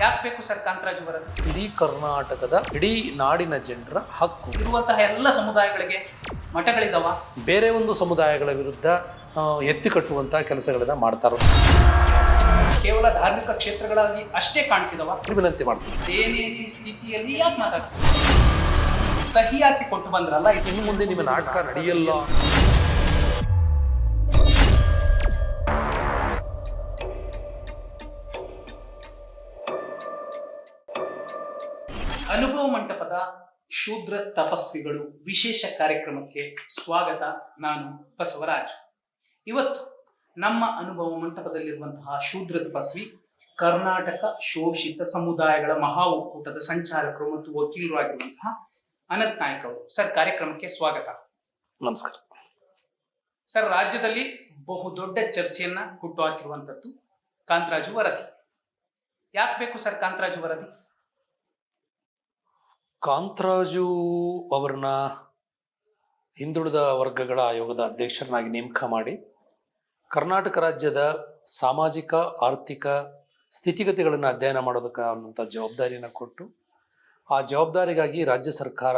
ಯಾಕೆ ಬೇಕು ಸರ್ ಕಾಂತರಾಜು ವರದಿ ಇಡೀ ಕರ್ನಾಟಕದ ಇಡೀ ನಾಡಿನ ಜನರ ಹಕ್ಕು. ಇರುವಂತಹ ಎಲ್ಲ ಸಮುದಾಯಗಳಿಗೆ ಮಠಗಳಿದಾವ? ಬೇರೆ ಒಂದು ಸಮುದಾಯಗಳ ವಿರುದ್ಧ ಆ, ಎತ್ತಿ ಕಟ್ಟುವಂಥ ಕೆಲಸಗಳನ್ನ ಮಾಡ್ತಾರ? ಕೇವಲ ಧಾರ್ಮಿಕ ಕ್ಷೇತ್ರಗಳಾಗಿ ಅಷ್ಟೇ ಕಾಣ್ತಿದವ? ವಿನಂತಿ ಮಾಡ್ತೀನಿ. ದೇನೇಸಿ ಸ್ಥಿತಿಯಲ್ಲಿ ಯಾಕೆ ಮಾತಾಡ್ತೀವಿ ಸಹಿ ಹಾಕಿ ಕೊಟ್ಟು ಬಂದ್ರಲ್ಲ ಇದು? ಇನ್ನು ಮುಂದೆ ನಿಮ್ಮ ನಾಟಕ ನಡೆಯಲ್ಲ? ಶೂದ್ರ ತಪಸ್ವಿಗಳು ವಿಶೇಷ ಕಾರ್ಯಕ್ರಮಕ್ಕೆ ಸ್ವಾಗತ ನಾನು ಬಸವರಾಜ್. ಇವತ್ತು ನಮ್ಮ ಅನುಭವ ಮಂಟಪದಲ್ಲಿರುವಂತಹ ಶೂದ್ರ ತಪಸ್ವಿ ಕರ್ನಾಟಕ ಶೋಷಿತ ಸಮುದಾಯಗಳ ಮಹಾ ಒಕ್ಕೂಟದ ಸಂಚಾಲಕರು ಮತ್ತು ವಕೀಲರು ಆಗಿರುವಂತಹ ಅನಂತ್ ನಾಯ್ಕ್ ಅವರು. ಸರ್ ಕಾರ್ಯಕ್ರಮಕ್ಕೆ ಸ್ವಾಗತ. ನಮಸ್ಕಾರ. ಸರ್ ರಾಜ್ಯದಲ್ಲಿ ಬಹುದೊಡ್ಡ ಚರ್ಚೆಯನ್ನ ಹುಟ್ಟು ಹಾಕಿರುವಂತದ್ದು ಕಾಂತರಾಜು ವರದಿ. ಯಾಕೆ ಬೇಕು ಸರ್ ಕಾಂತರಾಜು ವರದಿ? ಕಾಂತರಾಜು ಅವರನ್ನ ಹಿಂದುಳಿದ ವರ್ಗಗಳ ಆಯೋಗದ ಅಧ್ಯಕ್ಷರನ್ನಾಗಿ ನೇಮಕ ಮಾಡಿ ಕರ್ನಾಟಕ ರಾಜ್ಯದ ಸಾಮಾಜಿಕ, ಆರ್ಥಿಕ ಸ್ಥಿತಿಗತಿಗಳನ್ನು ಅಧ್ಯಯನ ಮಾಡೋದಕ್ಕೆ ಅನ್ನೋಂಥ ಜವಾಬ್ದಾರಿಯನ್ನು ಕೊಟ್ಟು ಆ ಜವಾಬ್ದಾರಿಗಾಗಿ ರಾಜ್ಯ ಸರ್ಕಾರ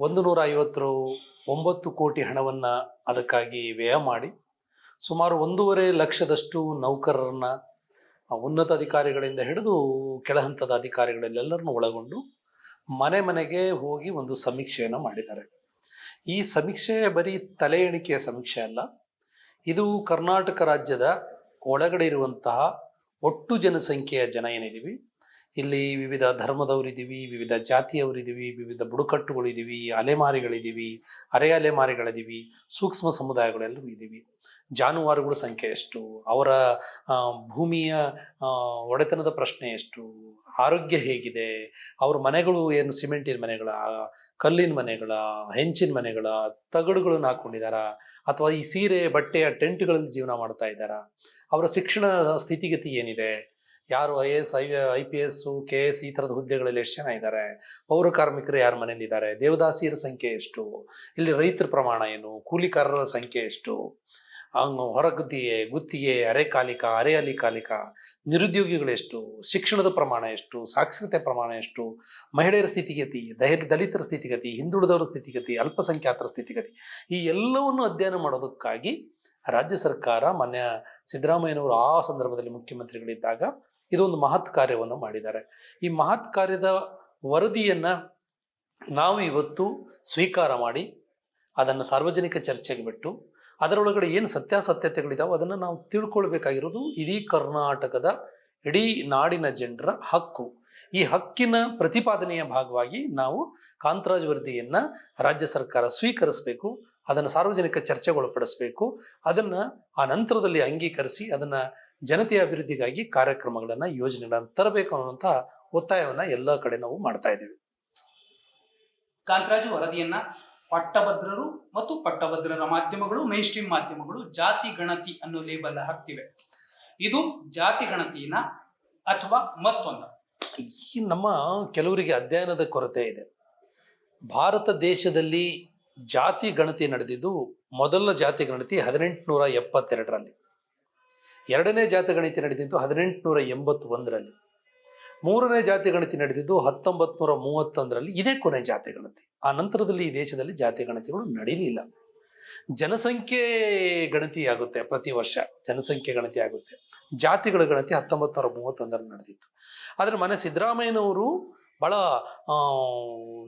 ಒಂದು ನೂರ ಐವತ್ತು ಒಂಬತ್ತು ಕೋಟಿ ಹಣವನ್ನು ಅದಕ್ಕಾಗಿ ವ್ಯಯ ಮಾಡಿ ಸುಮಾರು ಒಂದೂವರೆ ಲಕ್ಷದಷ್ಟು ನೌಕರರನ್ನ ಉನ್ನತ ಅಧಿಕಾರಿಗಳಿಂದ ಹಿಡಿದು ಕೆಳಹಂತದ ಅಧಿಕಾರಿಗಳನ್ನೆಲ್ಲರನ್ನು ಒಳಗೊಂಡು ಮನೆ ಮನೆಗೆ ಹೋಗಿ ಒಂದು ಸಮೀಕ್ಷೆಯನ್ನು ಮಾಡಿದ್ದಾರೆ. ಈ ಸಮೀಕ್ಷೆ ಬರೀ ತಲೆ ಎಣಿಕೆಯ ಸಮೀಕ್ಷೆ ಅಲ್ಲ, ಇದು ಕರ್ನಾಟಕ ರಾಜ್ಯದ ಒಳಗಡೆ ಇರುವಂತಹ ಒಟ್ಟು ಜನಸಂಖ್ಯೆಯ ಜನ ಏನಿದ್ದೀವಿ ಇಲ್ಲಿ ವಿವಿಧ ಧರ್ಮದವರಿದ್ದೀವಿ ವಿವಿಧ ಜಾತಿಯವರಿದ್ದೀವಿ ವಿವಿಧ ಬುಡಕಟ್ಟುಗಳಿದ್ದೀವಿ ಅಲೆಮಾರಿಗಳಿದ್ದೀವಿ ಅರೆ ಅಲೆಮಾರಿಗಳಿದ್ದೀವಿ ಸೂಕ್ಷ್ಮ ಸಮುದಾಯಗಳೆಲ್ಲರೂ ಇದ್ದೀವಿ ಜಾನುವಾರುಗಳ ಸಂಖ್ಯೆ ಎಷ್ಟು? ಅವರ ಭೂಮಿಯ ಒಡೆತನದ ಪ್ರಶ್ನೆ ಎಷ್ಟು? ಆರೋಗ್ಯ ಹೇಗಿದೆ? ಅವ್ರ ಮನೆಗಳು ಏನು ಸಿಮೆಂಟಿನ ಮನೆಗಳ, ಕಲ್ಲಿನ ಮನೆಗಳ, ಹೆಂಚಿನ ಮನೆಗಳ, ತಗಡುಗಳನ್ನು ಹಾಕೊಂಡಿದಾರ ಅಥವಾ ಈ ಸೀರೆ, ಬಟ್ಟೆಯ ಟೆಂಟ್ಗಳಲ್ಲಿ ಜೀವನ ಮಾಡ್ತಾ ಇದ್ದಾರಾ? ಅವರ ಶಿಕ್ಷಣ ಸ್ಥಿತಿಗತಿ ಏನಿದೆ? ಯಾರು I S, I I P S, K S ಈ ಥರದ ಹುದ್ದೆಗಳಲ್ಲಿ ಎಷ್ಟು ಜನ ಇದ್ದಾರೆ? ಪೌರ ಕಾರ್ಮಿಕರು ಯಾರ ಮನೇಲಿ ಇದ್ದಾರೆ? ದೇವದಾಸಿಯರ ಸಂಖ್ಯೆ ಎಷ್ಟು? ಇಲ್ಲಿ ರೈತರ ಪ್ರಮಾಣ ಏನು? ಕೂಲಿಕಾರರ ಸಂಖ್ಯೆ ಎಷ್ಟು? ಹೊರಗುತ್ತಿಗೆ ಗುತ್ತಿಗೆ ಅರೆಕಾಲಿಕ ಅರೆ ಅಲಿಕಾಲಿಕ ನಿರುದ್ಯೋಗಿಗಳೆಷ್ಟು ಶಿಕ್ಷಣದ ಪ್ರಮಾಣ ಎಷ್ಟು, ಸಾಕ್ಷರತೆ ಪ್ರಮಾಣ ಎಷ್ಟು, ಮಹಿಳೆಯರ ಸ್ಥಿತಿಗತಿ ದಲಿತರ ಸ್ಥಿತಿಗತಿ ಹಿಂದುಳಿದವರ ಸ್ಥಿತಿಗತಿ ಅಲ್ಪಸಂಖ್ಯಾತರ ಸ್ಥಿತಿಗತಿ ಈ ಎಲ್ಲವನ್ನು ಅಧ್ಯಯನ ಮಾಡೋದಕ್ಕಾಗಿ ರಾಜ್ಯ ಸರ್ಕಾರ, ಮಾನ್ಯ ಸಿದ್ದರಾಮಯ್ಯನವರು ಆ ಸಂದರ್ಭದಲ್ಲಿ ಮುಖ್ಯಮಂತ್ರಿಗಳಿದ್ದಾಗ ಇದೊಂದು ಮಹತ್ ಕಾರ್ಯವನ್ನು ಮಾಡಿದ್ದಾರೆ. ಈ ಮಹತ್ ಕಾರ್ಯದ ವರದಿಯನ್ನ ನಾವು ಇವತ್ತು ಸ್ವೀಕಾರ ಮಾಡಿ, ಅದನ್ನು ಸಾರ್ವಜನಿಕ ಚರ್ಚೆಗೆ ಬಿಟ್ಟು ಅದರೊಳಗಡೆ ಏನು ಸತ್ಯಾಸತ್ಯತೆಗಳಿದಾವೆ ಅದನ್ನು ನಾವು ತಿಳ್ಕೊಳ್ಬೇಕಾಗಿರೋದು ಇಡೀ ಕರ್ನಾಟಕದ, ಇಡೀ ನಾಡಿನ ಜನರ ಹಕ್ಕು. ಈ ಹಕ್ಕಿನ ಪ್ರತಿಪಾದನೆಯ ಭಾಗವಾಗಿ ನಾವು ಕಾಂತರಾಜ್ ವರದಿಯನ್ನ ರಾಜ್ಯ ಸರ್ಕಾರ ಸ್ವೀಕರಿಸಬೇಕು, ಅದನ್ನು ಸಾರ್ವಜನಿಕ ಚರ್ಚೆಗೊಳಪಡಿಸಬೇಕು, ಅದನ್ನು ಆ ನಂತರದಲ್ಲಿ ಅಂಗೀಕರಿಸಿ ಅದನ್ನ ಜನತೆಯ ಅಭಿವೃದ್ಧಿಗಾಗಿ ಕಾರ್ಯಕ್ರಮಗಳನ್ನು ಯೋಜನೆಗಳನ್ನು ತರಬೇಕು ಅನ್ನುವಂಥ ಒತ್ತಾಯವನ್ನ ಎಲ್ಲ ಕಡೆ ನಾವು ಮಾಡ್ತಾ ಇದ್ದೀವಿ. ಕಾಂತರಾಜು ವರದಿಯನ್ನ ಪಟ್ಟಭದ್ರರು ಮತ್ತು ಪಟ್ಟಭದ್ರರ ಮಾಧ್ಯಮಗಳು ಮೈನ್ ಸ್ಟ್ರೀಮ್ ಮಾಧ್ಯಮಗಳು ಜಾತಿ ಗಣತಿ ಅನ್ನೋ ಲೇಬಲ್ ಹಾಕ್ತಿವೆ. ಇದು ಜಾತಿ ಗಣತಿನ ಅಥವಾ ಮತ್ತೊಂದು. ಈ ನಮ್ಮ ಕೆಲವರಿಗೆ ಅಧ್ಯಯನದ ಕೊರತೆ ಇದೆ. ಭಾರತ ದೇಶದಲ್ಲಿ ಜಾತಿ ಗಣತಿ ನಡೆದಿದ್ದು, ಮೊದಲ ಜಾತಿ ಗಣತಿ ಹದಿನೆಂಟುನೂರ ಎಪ್ಪತ್ತೆರಡರಲ್ಲಿ. ಎರಡನೇ ಜಾತಿ ಗಣತಿ ನಡೆದಿದ್ದು ಹದಿನೆಂಟುನೂರ ಎಂಬತ್ತೊಂದರಲ್ಲಿ. ಮೂರನೇ ಜಾತಿ ಗಣತಿ ನಡೆದಿದ್ದು ಹತ್ತೊಂಬತ್ ನೂರ ಮೂವತ್ತೊಂದರಲ್ಲಿ ಇದೇ ಕೊನೆ ಜಾತಿ ಗಣತಿ ಆ ನಂತರದಲ್ಲಿ ಈ ದೇಶದಲ್ಲಿ ಜಾತಿ ಗಣತಿಗಳು ನಡೀಲಿಲ್ಲ. ಜನಸಂಖ್ಯೆ ಗಣತಿ ಆಗುತ್ತೆ ಪ್ರತಿ ವರ್ಷ, ಜನಸಂಖ್ಯೆ ಗಣತಿ ಆಗುತ್ತೆ. ಜಾತಿಗಳ ಗಣತಿ ಹತ್ತೊಂಬತ್ತು ನೂರ ಮೂವತ್ತೊಂದರಲ್ಲಿ ನಡೆದಿತ್ತು. ಆದರೆ ಮನೆ ಸಿದ್ದರಾಮಯ್ಯನವರು ಬಹಳ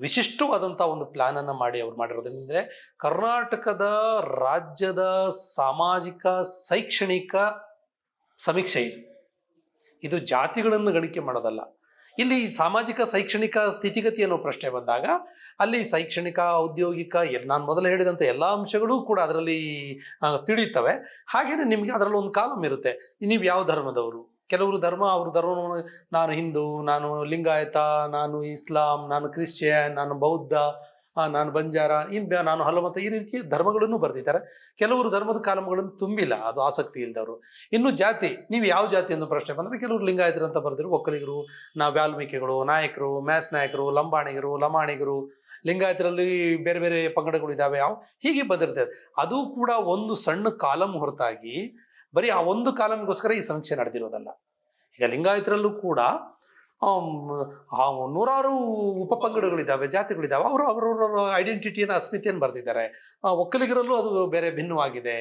ವಿಶಿಷ್ಟವಾದಂಥ ಒಂದು ಪ್ಲಾನ್ ಅನ್ನ ಮಾಡಿ ಅವ್ರು ಮಾಡಿರೋದೇನೆಂದರೆ ಕರ್ನಾಟಕದ ರಾಜ್ಯದ ಸಾಮಾಜಿಕ, ಶೈಕ್ಷಣಿಕ ಸಮೀಕ್ಷೆ ಇದು. ಇದು ಜಾತಿಗಳನ್ನು ಗಣಿಕೆ ಮಾಡೋದಲ್ಲ. ಇಲ್ಲಿ ಸಾಮಾಜಿಕ, ಶೈಕ್ಷಣಿಕ ಸ್ಥಿತಿಗತಿ ಅನ್ನೋ ಪ್ರಶ್ನೆ ಬಂದಾಗ, ಅಲ್ಲಿ ಶೈಕ್ಷಣಿಕ, ಔದ್ಯೋಗಿಕ ನಾನು ಮೊದಲು ಹೇಳಿದಂಥ ಎಲ್ಲ ಅಂಶಗಳು ಕೂಡ ಅದರಲ್ಲಿ ತಿಳಿಯುತ್ತವೆ. ಹಾಗೇನೆ ನಿಮಗೆ ಅದರಲ್ಲಿ ಒಂದು ಕಾಲಮ್ ಇರುತ್ತೆ. ನೀವು ಯಾವ ಧರ್ಮದವರು? ಕೆಲವರು ಧರ್ಮ, ಅವ್ರ ಧರ್ಮ ನಾನು ಹಿಂದೂ, ನಾನು ಲಿಂಗಾಯತ, ನಾನು ಇಸ್ಲಾಂ, ನಾನು ಕ್ರಿಶ್ಚಿಯನ್, ನಾನು ಬೌದ್ಧ ನಾನು ಬಂಜಾರ ಇನ್ನು ನಾನು ನಾನು ಮತ ಈ ರೀತಿ ಧರ್ಮಗಳನ್ನು ಬರೆದಿದ್ದಾರೆ. ಕೆಲವರು ಧರ್ಮದ ಕಾಲಮಗಳನ್ನು ತುಂಬಿಲ್ಲ, ಅದು ಆಸಕ್ತಿ ಇಲ್ದವರು. ಇನ್ನು ಜಾತಿ, ನೀವು ಯಾವ ಜಾತಿ ಎಂದು ಪ್ರಶ್ನೆ ಬಂದರೆ ಕೆಲವರು ಲಿಂಗಾಯತರು ಅಂತ ಬರೆದಿರು ಒಕ್ಕಲಿಗರು, ನಾ ವಾಲ್ಮೀಕಿಗಳು ನಾಯಕರು ಮ್ಯಾಸ್ ನಾಯಕರು, ಲಂಬಾಣಿಗರು, ಲಮಾಣಿಗರು, ಲಿಂಗಾಯತರಲ್ಲಿ ಬೇರೆ ಬೇರೆ ಪಂಗಡಗಳು ಇದ್ದಾವೆ ಯಾವ ಹೀಗೆ ಬಂದಿರ್ತದೆ ಅದು ಕೂಡ ಒಂದು ಸಣ್ಣ ಕಾಲಂ ಹೊರತಾಗಿ ಬರೀ ಆ ಒಂದು ಕಾಲಂಗೋಸ್ಕರ ಈ ಸಮೀಕ್ಷೆ ನಡೆದಿರೋದಲ್ಲ. ಈಗ ಲಿಂಗಾಯತರಲ್ಲೂ ಕೂಡ ಆಮ್, ಉಪ ಪಂಗಡಗಳಿದ್ದಾವೆ ಜಾತಿಗಳಿದ್ದಾವೆ ಅವರು ಅವರವರ ಐಡೆಂಟಿಟಿಯನ್ನು ಅಸ್ಮಿತೆಯನ್ನು ಬರೆದಿದ್ದಾರೆ. ಒಕ್ಕಲಿಗರಲ್ಲೂ ಅದು ಬೇರೆ ಭಿನ್ನವಾಗಿದೆ.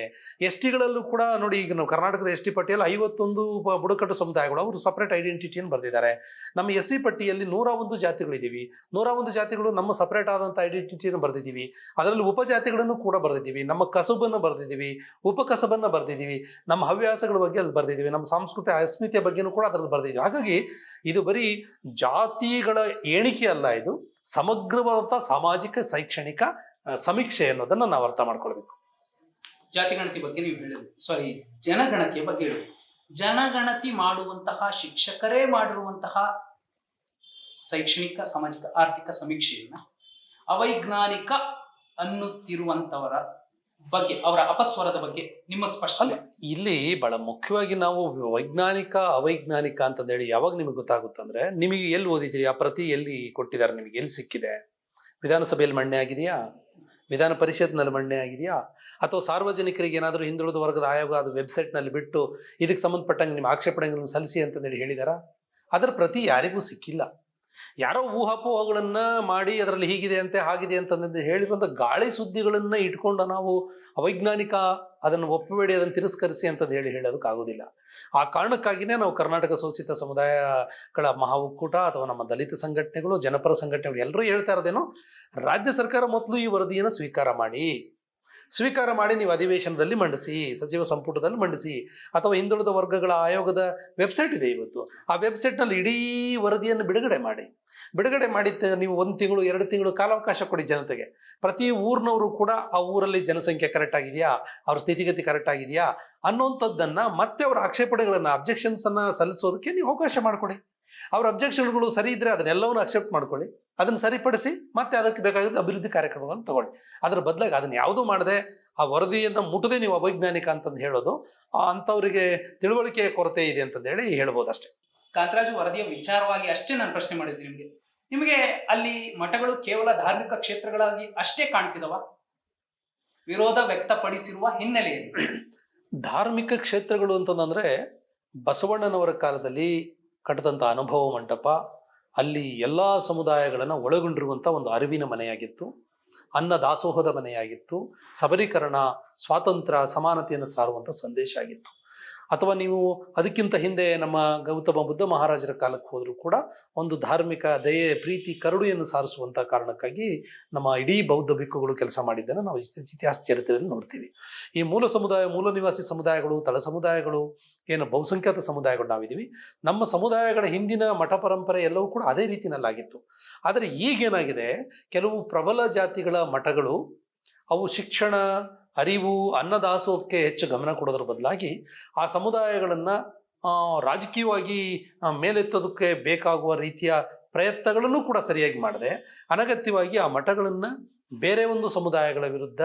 ಎಸ್ ಟಿಗಳಲ್ಲೂ ಕೂಡ ನೋಡಿ ಈಗ ನಾವು ಕರ್ನಾಟಕದ ಎಸ್ ಟಿ ಪಟ್ಟಿಯಲ್ಲಿ ಐವತ್ತೊಂದು ಬುಡಕಟ್ಟು ಸಮುದಾಯಗಳು ಅವರು ಸಪ್ರೇಟ್ ಐಡೆಂಟಿಟಿಯನ್ನು ಬರೆದಿದ್ದಾರೆ. ನಮ್ಮ ಎಸ್ ಸಿ ಪಟ್ಟಿಯಲ್ಲಿ ನೂರ ಒಂದು ಜಾತಿಗಳಿದ್ದೀವಿ ನೂರ ಒಂದು ಜಾತಿಗಳು ನಮ್ಮ ಸಪ್ರೇಟ್ ಆದಂಥ ಐಡೆಂಟಿಟಿಯನ್ನು ಬರೆದಿದ್ದೀವಿ ಅದರಲ್ಲಿ ಉಪಜಾತಿಗಳನ್ನು ಕೂಡ ಬರೆದಿದ್ದೀವಿ ನಮ್ಮ ಕಸುಬನ್ನು ಬರೆದಿದ್ದೀವಿ ಉಪಕಸಬನ್ನು ಬರೆದಿದ್ದೀವಿ ನಮ್ಮ ಹವ್ಯಾಸಗಳ ಬಗ್ಗೆ ಅಲ್ಲಿ ಬರೆದಿದ್ದೀವಿ ನಮ್ಮ ಸಾಂಸ್ಕೃತಿಕ ಅಸ್ಮಿತೆಯ ಬಗ್ಗೆನೂ ಕೂಡ ಅದರಲ್ಲಿ ಬರೆದಿದ್ದೀವಿ ಹಾಗಾಗಿ ಇದು ಬರೀ ಜಾತಿಗಳ ಎಣಿಕೆ ಅಲ್ಲ ಇದು. ಸಮಗ್ರವಾದಂತಹ ಸಾಮಾಜಿಕ, ಶೈಕ್ಷಣಿಕ ಸಮೀಕ್ಷೆ ಅನ್ನೋದನ್ನ ನಾವು ಅರ್ಥ ಮಾಡ್ಕೊಳ್ಬೇಕು. ಜಾತಿಗಣತಿ ಬಗ್ಗೆ ನೀವು ಹೇಳಿದ್ರಿ. ಸಾರಿ ಜನಗಣತಿಯ ಬಗ್ಗೆ ಹೇಳಿ ಜನಗಣತಿ ಮಾಡುವಂತಹ ಶಿಕ್ಷಕರೇ ಮಾಡಿರುವಂತಹ ಶೈಕ್ಷಣಿಕ, ಸಾಮಾಜಿಕ, ಆರ್ಥಿಕ ಸಮೀಕ್ಷೆಯನ್ನ ಅವೈಜ್ಞಾನಿಕ ಅನ್ನುತ್ತಿರುವಂತವರ ಬಗ್ಗೆ, ಅವರ ಅಪಸ್ವರದ ಬಗ್ಗೆ ನಿಮ್ಮ ಸ್ಪಷ್ಟ ಇಲ್ಲಿ ಬಹಳ ಮುಖ್ಯವಾಗಿ ನಾವು ವೈಜ್ಞಾನಿಕ, ಅವೈಜ್ಞಾನಿಕ ಅಂತಂದೇಳಿ ಯಾವಾಗ ನಿಮಗೆ ಗೊತ್ತಾಗುತ್ತಂದ್ರೆ, ನಿಮಗೆ ಎಲ್ಲಿ ಓದಿದ್ರಿ? ಆ ಪ್ರತಿ ಎಲ್ಲಿ ಕೊಟ್ಟಿದ್ದಾರೆ? ನಿಮಗೆ ಎಲ್ಲಿ ಸಿಕ್ಕಿದೆ? ವಿಧಾನಸಭೆಯಲ್ಲಿ ಮಣ್ಣೆ ಆಗಿದೆಯಾ? ವಿಧಾನ ಪರಿಷತ್ನಲ್ಲಿ ಮಣ್ಣೆ ಆಗಿದೆಯಾ? ಅಥವಾ ಸಾರ್ವಜನಿಕರಿಗೆ ಏನಾದರೂ ಹಿಂದುಳಿದ ವರ್ಗದ ಆಯೋಗ ಅದು ವೆಬ್ಸೈಟ್ನಲ್ಲಿ ಬಿಟ್ಟು, ಇದಕ್ಕೆ ಸಂಬಂಧಪಟ್ಟಂಗೆ ನಿಮ್ಮ ಆಕ್ಷೇಪಣೆಗಳನ್ನು ಸಲ್ಲಿಸಿ ಅಂತಂದೇಳಿ ಹೇಳಿದಾರ? ಅದರ ಪ್ರತಿ ಯಾರಿಗೂ ಸಿಕ್ಕಿಲ್ಲ. ಯಾರೋ ಊಹಾಪೋಹಗಳನ್ನ ಮಾಡಿ ಅದರಲ್ಲಿ ಹೀಗಿದೆ ಅಂತೆ, ಹಾಗಿದೆ ಅಂತಂದು ಹೇಳಿರುವಂತ ಗಾಳಿ ಸುದ್ದಿಗಳನ್ನ ಇಟ್ಕೊಂಡು ನಾವು ಅವೈಜ್ಞಾನಿಕ ಅದನ್ನು ಒಪ್ಪಬೇಡಿ, ಅದನ್ನು ತಿರಸ್ಕರಿಸಿ ಅಂತಂದು ಹೇಳಿ ಹೇಳೋದಕ್ಕಾಗೋದಿಲ್ಲ ಆ ಕಾರಣಕ್ಕಾಗಿಯೇ ನಾವು ಕರ್ನಾಟಕ ಶೋಷಿತ ಸಮುದಾಯಗಳ ಮಹಾ ಒಕ್ಕೂಟ ಅಥವಾ ನಮ್ಮ ದಲಿತ ಸಂಘಟನೆಗಳು, ಜನಪರ ಸಂಘಟನೆಗಳು ಎಲ್ಲರೂ ಹೇಳ್ತಾ ಇರೋದೇನು, ರಾಜ್ಯ ಸರ್ಕಾರ ಮೊದಲು ಈ ವರದಿಯನ್ನು ಸ್ವೀಕಾರ ಮಾಡಿ. ಸ್ವೀಕಾರ ಮಾಡಿ ನೀವು ಅಧಿವೇಶನದಲ್ಲಿ ಮಂಡಿಸಿ, ಸಚಿವ ಸಂಪುಟದಲ್ಲಿ ಮಂಡಿಸಿ, ಅಥವಾ ಹಿಂದುಳಿದ ವರ್ಗಗಳ ಆಯೋಗದ ವೆಬ್ಸೈಟ್ ಇದೆ ಇವತ್ತು. ಆ ವೆಬ್ಸೈಟ್ನಲ್ಲಿ ಇಡೀ ವರದಿಯನ್ನು ಬಿಡುಗಡೆ ಮಾಡಿ. ಬಿಡುಗಡೆ ಮಾಡಿ ನೀವು ಒಂದು ತಿಂಗಳು, ಎರಡು ತಿಂಗಳು ಕಾಲಾವಕಾಶ ಕೊಡಿ ಜನತೆಗೆ. ಪ್ರತಿ ಊರಿನವರು ಕೂಡ ಆ ಊರಲ್ಲಿ ಜನಸಂಖ್ಯೆ ಕರೆಕ್ಟ್ ಆಗಿದೆಯಾ? ಅವ್ರ ಸ್ಥಿತಿಗತಿ ಕರೆಕ್ಟ್ ಆಗಿದೆಯಾ? ಅನ್ನೋಂಥದ್ದನ್ನು ಮತ್ತೆ ಅವರ ಆಕ್ಷೇಪಣೆಗಳನ್ನು ಅಬ್ಜೆಕ್ಷನ್ಸನ್ನು ಸಲ್ಲಿಸೋದಕ್ಕೆ ನೀವು ಅವಕಾಶ ಮಾಡಿಕೊಡಿ. ಅವ್ರ ಅಬ್ಜೆಕ್ಷನ್ಗಳು ಸರಿ ಇದ್ರೆ ಅದನ್ನೆಲ್ಲವನ್ನು ಅಕ್ಸೆಪ್ಟ್ ಮಾಡ್ಕೊಳ್ಳಿ ಅದನ್ನು ಸರಿಪಡಿಸಿ ಮತ್ತೆ ಅದಕ್ಕೆ ಬೇಕಾಗಿದ್ದ ಅಭಿವೃದ್ಧಿ ಕಾರ್ಯಕ್ರಮಗಳನ್ನು ತಗೊಳ್ಳಿ. ಅದ್ರ ಬದಲಾಗಿ ಅದನ್ನು ಯಾವುದೂ ಮಾಡದೆ ಆ ವರದಿಯನ್ನು ಮುಟ್ಟದೆ ನೀವು ಅವೈಜ್ಞಾನಿಕ ಅಂತಂದು ಹೇಳೋದು ಆ ಅಂಥವರಿಗೆ ತಿಳುವಳಿಕೆಯ ಕೊರತೆ ಇದೆ ಅಂತಂದು ಹೇಳಿ ಹೇಳ್ಬೋದು ಅಷ್ಟೇ ಕಾಂತರಾಜು ವರದಿಯ ವಿಚಾರವಾಗಿ ಅಷ್ಟೇ ನಾನು ಪ್ರಶ್ನೆ ಮಾಡಿದ್ದೆ ನಿಮಗೆ. ನಿಮಗೆ ಅಲ್ಲಿ ಮಠಗಳು ಕೇವಲ ಧಾರ್ಮಿಕ ಕ್ಷೇತ್ರಗಳಾಗಿ ಅಷ್ಟೇ ಕಾಣ್ತಿದವ? ವಿರೋಧ ವ್ಯಕ್ತಪಡಿಸಿರುವ ಹಿನ್ನೆಲೆಯಲ್ಲಿ. ಧಾರ್ಮಿಕ ಕ್ಷೇತ್ರಗಳು ಅಂತಂದ್ರೆ ಬಸವಣ್ಣನವರ ಕಾಲದಲ್ಲಿ ಕಟ್ಟಿದಂಥ ಅನುಭವ ಮಂಟಪ. ಅಲ್ಲಿ ಎಲ್ಲ ಸಮುದಾಯಗಳನ್ನು ಒಳಗೊಂಡಿರುವಂಥ ಒಂದು ಅರಿವಿನ ಮನೆಯಾಗಿತ್ತು. ಅನ್ನ ದಾಸೋಹದ ಮನೆಯಾಗಿತ್ತು. ಸಬಲೀಕರಣ, ಸ್ವಾತಂತ್ರ್ಯ, ಸಮಾನತೆಯನ್ನು ಸಾರುವಂಥ ಸಂದೇಶ ಆಗಿತ್ತು. ಅಥವಾ ನೀವು ಅದಕ್ಕಿಂತ ಹಿಂದೆ ನಮ್ಮ ಗೌತಮ ಬುದ್ಧ ಮಹಾರಾಜರ ಕಾಲಕ್ಕೆ ಹೋದರೂ ಕೂಡ ಒಂದು ಧಾರ್ಮಿಕ ದಯೆ, ಪ್ರೀತಿ, ಕರುಣೆಯನ್ನು ಸಾರಿಸುವಂಥ ಕಾರಣಕ್ಕಾಗಿ ನಮ್ಮ ಇಡೀ ಬೌದ್ಧ ಭಿಕ್ಕುಗಳು ಕೆಲಸ ಮಾಡಿದ್ದನ್ನು ನಾವು ಇತಿಹಾಸ ಚರಿತ್ರೆಯಲ್ಲಿ ನೋಡ್ತೀವಿ. ಈ ಮೂಲ ಸಮುದಾಯ, ಮೂಲ ನಿವಾಸಿ ಸಮುದಾಯಗಳು, ತಳ ಸಮುದಾಯಗಳು, ಏನು ಬಹುಸಂಖ್ಯಾತ ಸಮುದಾಯಗಳು ನಾವಿದ್ದೀವಿ. ನಮ್ಮ ಸಮುದಾಯಗಳ ಹಿಂದಿನ ಮಠ ಪರಂಪರೆ ಎಲ್ಲವೂ ಕೂಡ ಅದೇ ರೀತಿಯಲ್ಲಾಗಿತ್ತು. ಆದರೆ ಈಗೇನಾಗಿದೆ? ಕೆಲವು ಪ್ರಬಲ ಜಾತಿಗಳ ಮಠಗಳು, ಅವು ಶಿಕ್ಷಣ ಅರಿವು, ಅನ್ನದಾಸೋಹಕ್ಕೆ ಹೆಚ್ಚು ಗಮನ ಕೊಡೋದ್ರ ಬದಲಾಗಿ ಆ ಸಮುದಾಯಗಳನ್ನು ರಾಜಕೀಯವಾಗಿ ಮೇಲೆತ್ತೋದಕ್ಕೆ ಬೇಕಾಗುವ ರೀತಿಯ ಪ್ರಯತ್ನಗಳನ್ನು ಕೂಡ ಸರಿಯಾಗಿ ಮಾಡದೆ, ಅನಗತ್ಯವಾಗಿ ಆ ಮಠಗಳನ್ನು ಬೇರೆ ಒಂದು ಸಮುದಾಯಗಳ ವಿರುದ್ಧ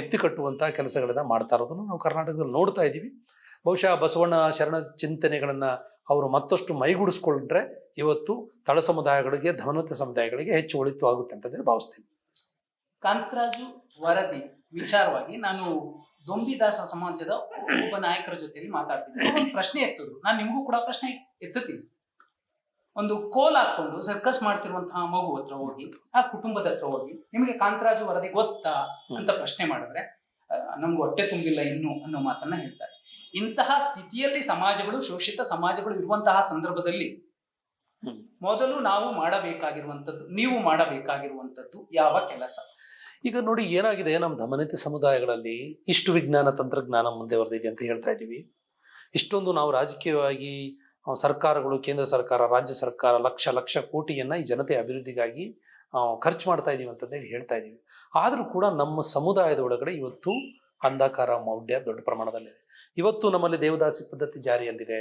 ಎತ್ತಿ ಕಟ್ಟುವಂಥ ಕೆಲಸಗಳನ್ನು ಮಾಡ್ತಾ ಇರೋದನ್ನು ನಾವು ಕರ್ನಾಟಕದಲ್ಲಿ ನೋಡ್ತಾ ಇದ್ದೀವಿ. ಬಹುಶಃ ಬಸವಣ್ಣ ಶರಣ ಚಿಂತನೆಗಳನ್ನು ಅವರು ಮತ್ತಷ್ಟು ಮೈಗೂಡಿಸ್ಕೊಂಡ್ರೆ ಇವತ್ತು ತಳ ಸಮುದಾಯಗಳಿಗೆ ಧವನತ ಸಮುದಾಯಗಳಿಗೆ ಹೆಚ್ಚು ಒಳಿತು ಆಗುತ್ತೆ ಅಂತಂದ್ರೆ ಭಾವಿಸ್ತೀನಿ. ಕಾಂತರಾಜು ವರದಿ. ವಿಚಾರವಾಗಿ ನಾನು ದೊಂಬಿದಾಸ ಸಮಾಜದ ಒಬ್ಬ ನಾಯಕರ ಜೊತೆಯಲ್ಲಿ ಮಾತಾಡ್ತೀನಿ ಒಂದು ಪ್ರಶ್ನೆ ಎತ್ತಿದ್ರು. ನಾನು ನಿಮಗೂ ಕೂಡ ಪ್ರಶ್ನೆ ಎತ್ತುತ್ತೀನಿ. ಒಂದು ಕೋಲ್ ಹಾಕೊಂಡು ಸರ್ಕಸ್ ಮಾಡ್ತಿರುವಂತಹ ಮಗು ಹತ್ರ ಹೋಗಿ ಆ ಕುಟುಂಬದ ಹತ್ರ ಹೋಗಿ ನಿಮಗೆ ಕಾಂತರಾಜು ವರದಿ ಗೊತ್ತಾ ಅಂತ ಪ್ರಶ್ನೆ ಮಾಡಿದ್ರೆ ನಮ್ಗೆ ಹೊಟ್ಟೆ ತುಂಬಿಲ್ಲ ಇನ್ನು ಅನ್ನೋ ಮಾತನ್ನ ಹೇಳ್ತಾರೆ. ಇಂತಹ ಸ್ಥಿತಿಯಲ್ಲಿ ಸಮಾಜಗಳು ಶೋಷಿತ ಸಮಾಜಗಳು ಇರುವಂತಹ ಸಂದರ್ಭದಲ್ಲಿ ಮೊದಲು ನಾವು ಮಾಡಬೇಕಾಗಿರುವಂತದ್ದು ನೀವು ಮಾಡಬೇಕಾಗಿರುವಂತದ್ದು ಯಾವ ಕೆಲಸ? ಈಗ ನೋಡಿ ಏನಾಗಿದೆ ನಮ್ಮ ದಮನಿತ ಸಮುದಾಯಗಳಲ್ಲಿ ಇಷ್ಟು ವಿಜ್ಞಾನ ತಂತ್ರಜ್ಞಾನ ಮುಂದೆ ಬರೆದಿದೆ ಅಂತ ಹೇಳ್ತಾ ಇದ್ದೀವಿ. ಇಷ್ಟೊಂದು ನಾವು ರಾಜಕೀಯವಾಗಿ ಸರ್ಕಾರಗಳು, ಕೇಂದ್ರ ಸರ್ಕಾರ, ರಾಜ್ಯ ಸರ್ಕಾರ ಲಕ್ಷ ಲಕ್ಷ ಕೋಟಿಯನ್ನ ಈ ಜನತೆ ಅಭಿವೃದ್ಧಿಗಾಗಿ ಖರ್ಚು ಮಾಡ್ತಾ ಇದೀವಿ ಅಂತಂದೇಳಿ ಹೇಳ್ತಾ ಇದ್ದೀವಿ ಆದರೂ ಕೂಡ ನಮ್ಮ ಸಮುದಾಯದ ಒಳಗಡೆ ಇವತ್ತು ಅಂಧಕಾರ, ಮೌಢ್ಯ ದೊಡ್ಡ ಪ್ರಮಾಣದಲ್ಲಿದೆ ಇವತ್ತು ನಮ್ಮಲ್ಲಿ ದೇವದಾಸಿ ಪದ್ಧತಿ ಜಾರಿಯಲ್ಲಿದೆ.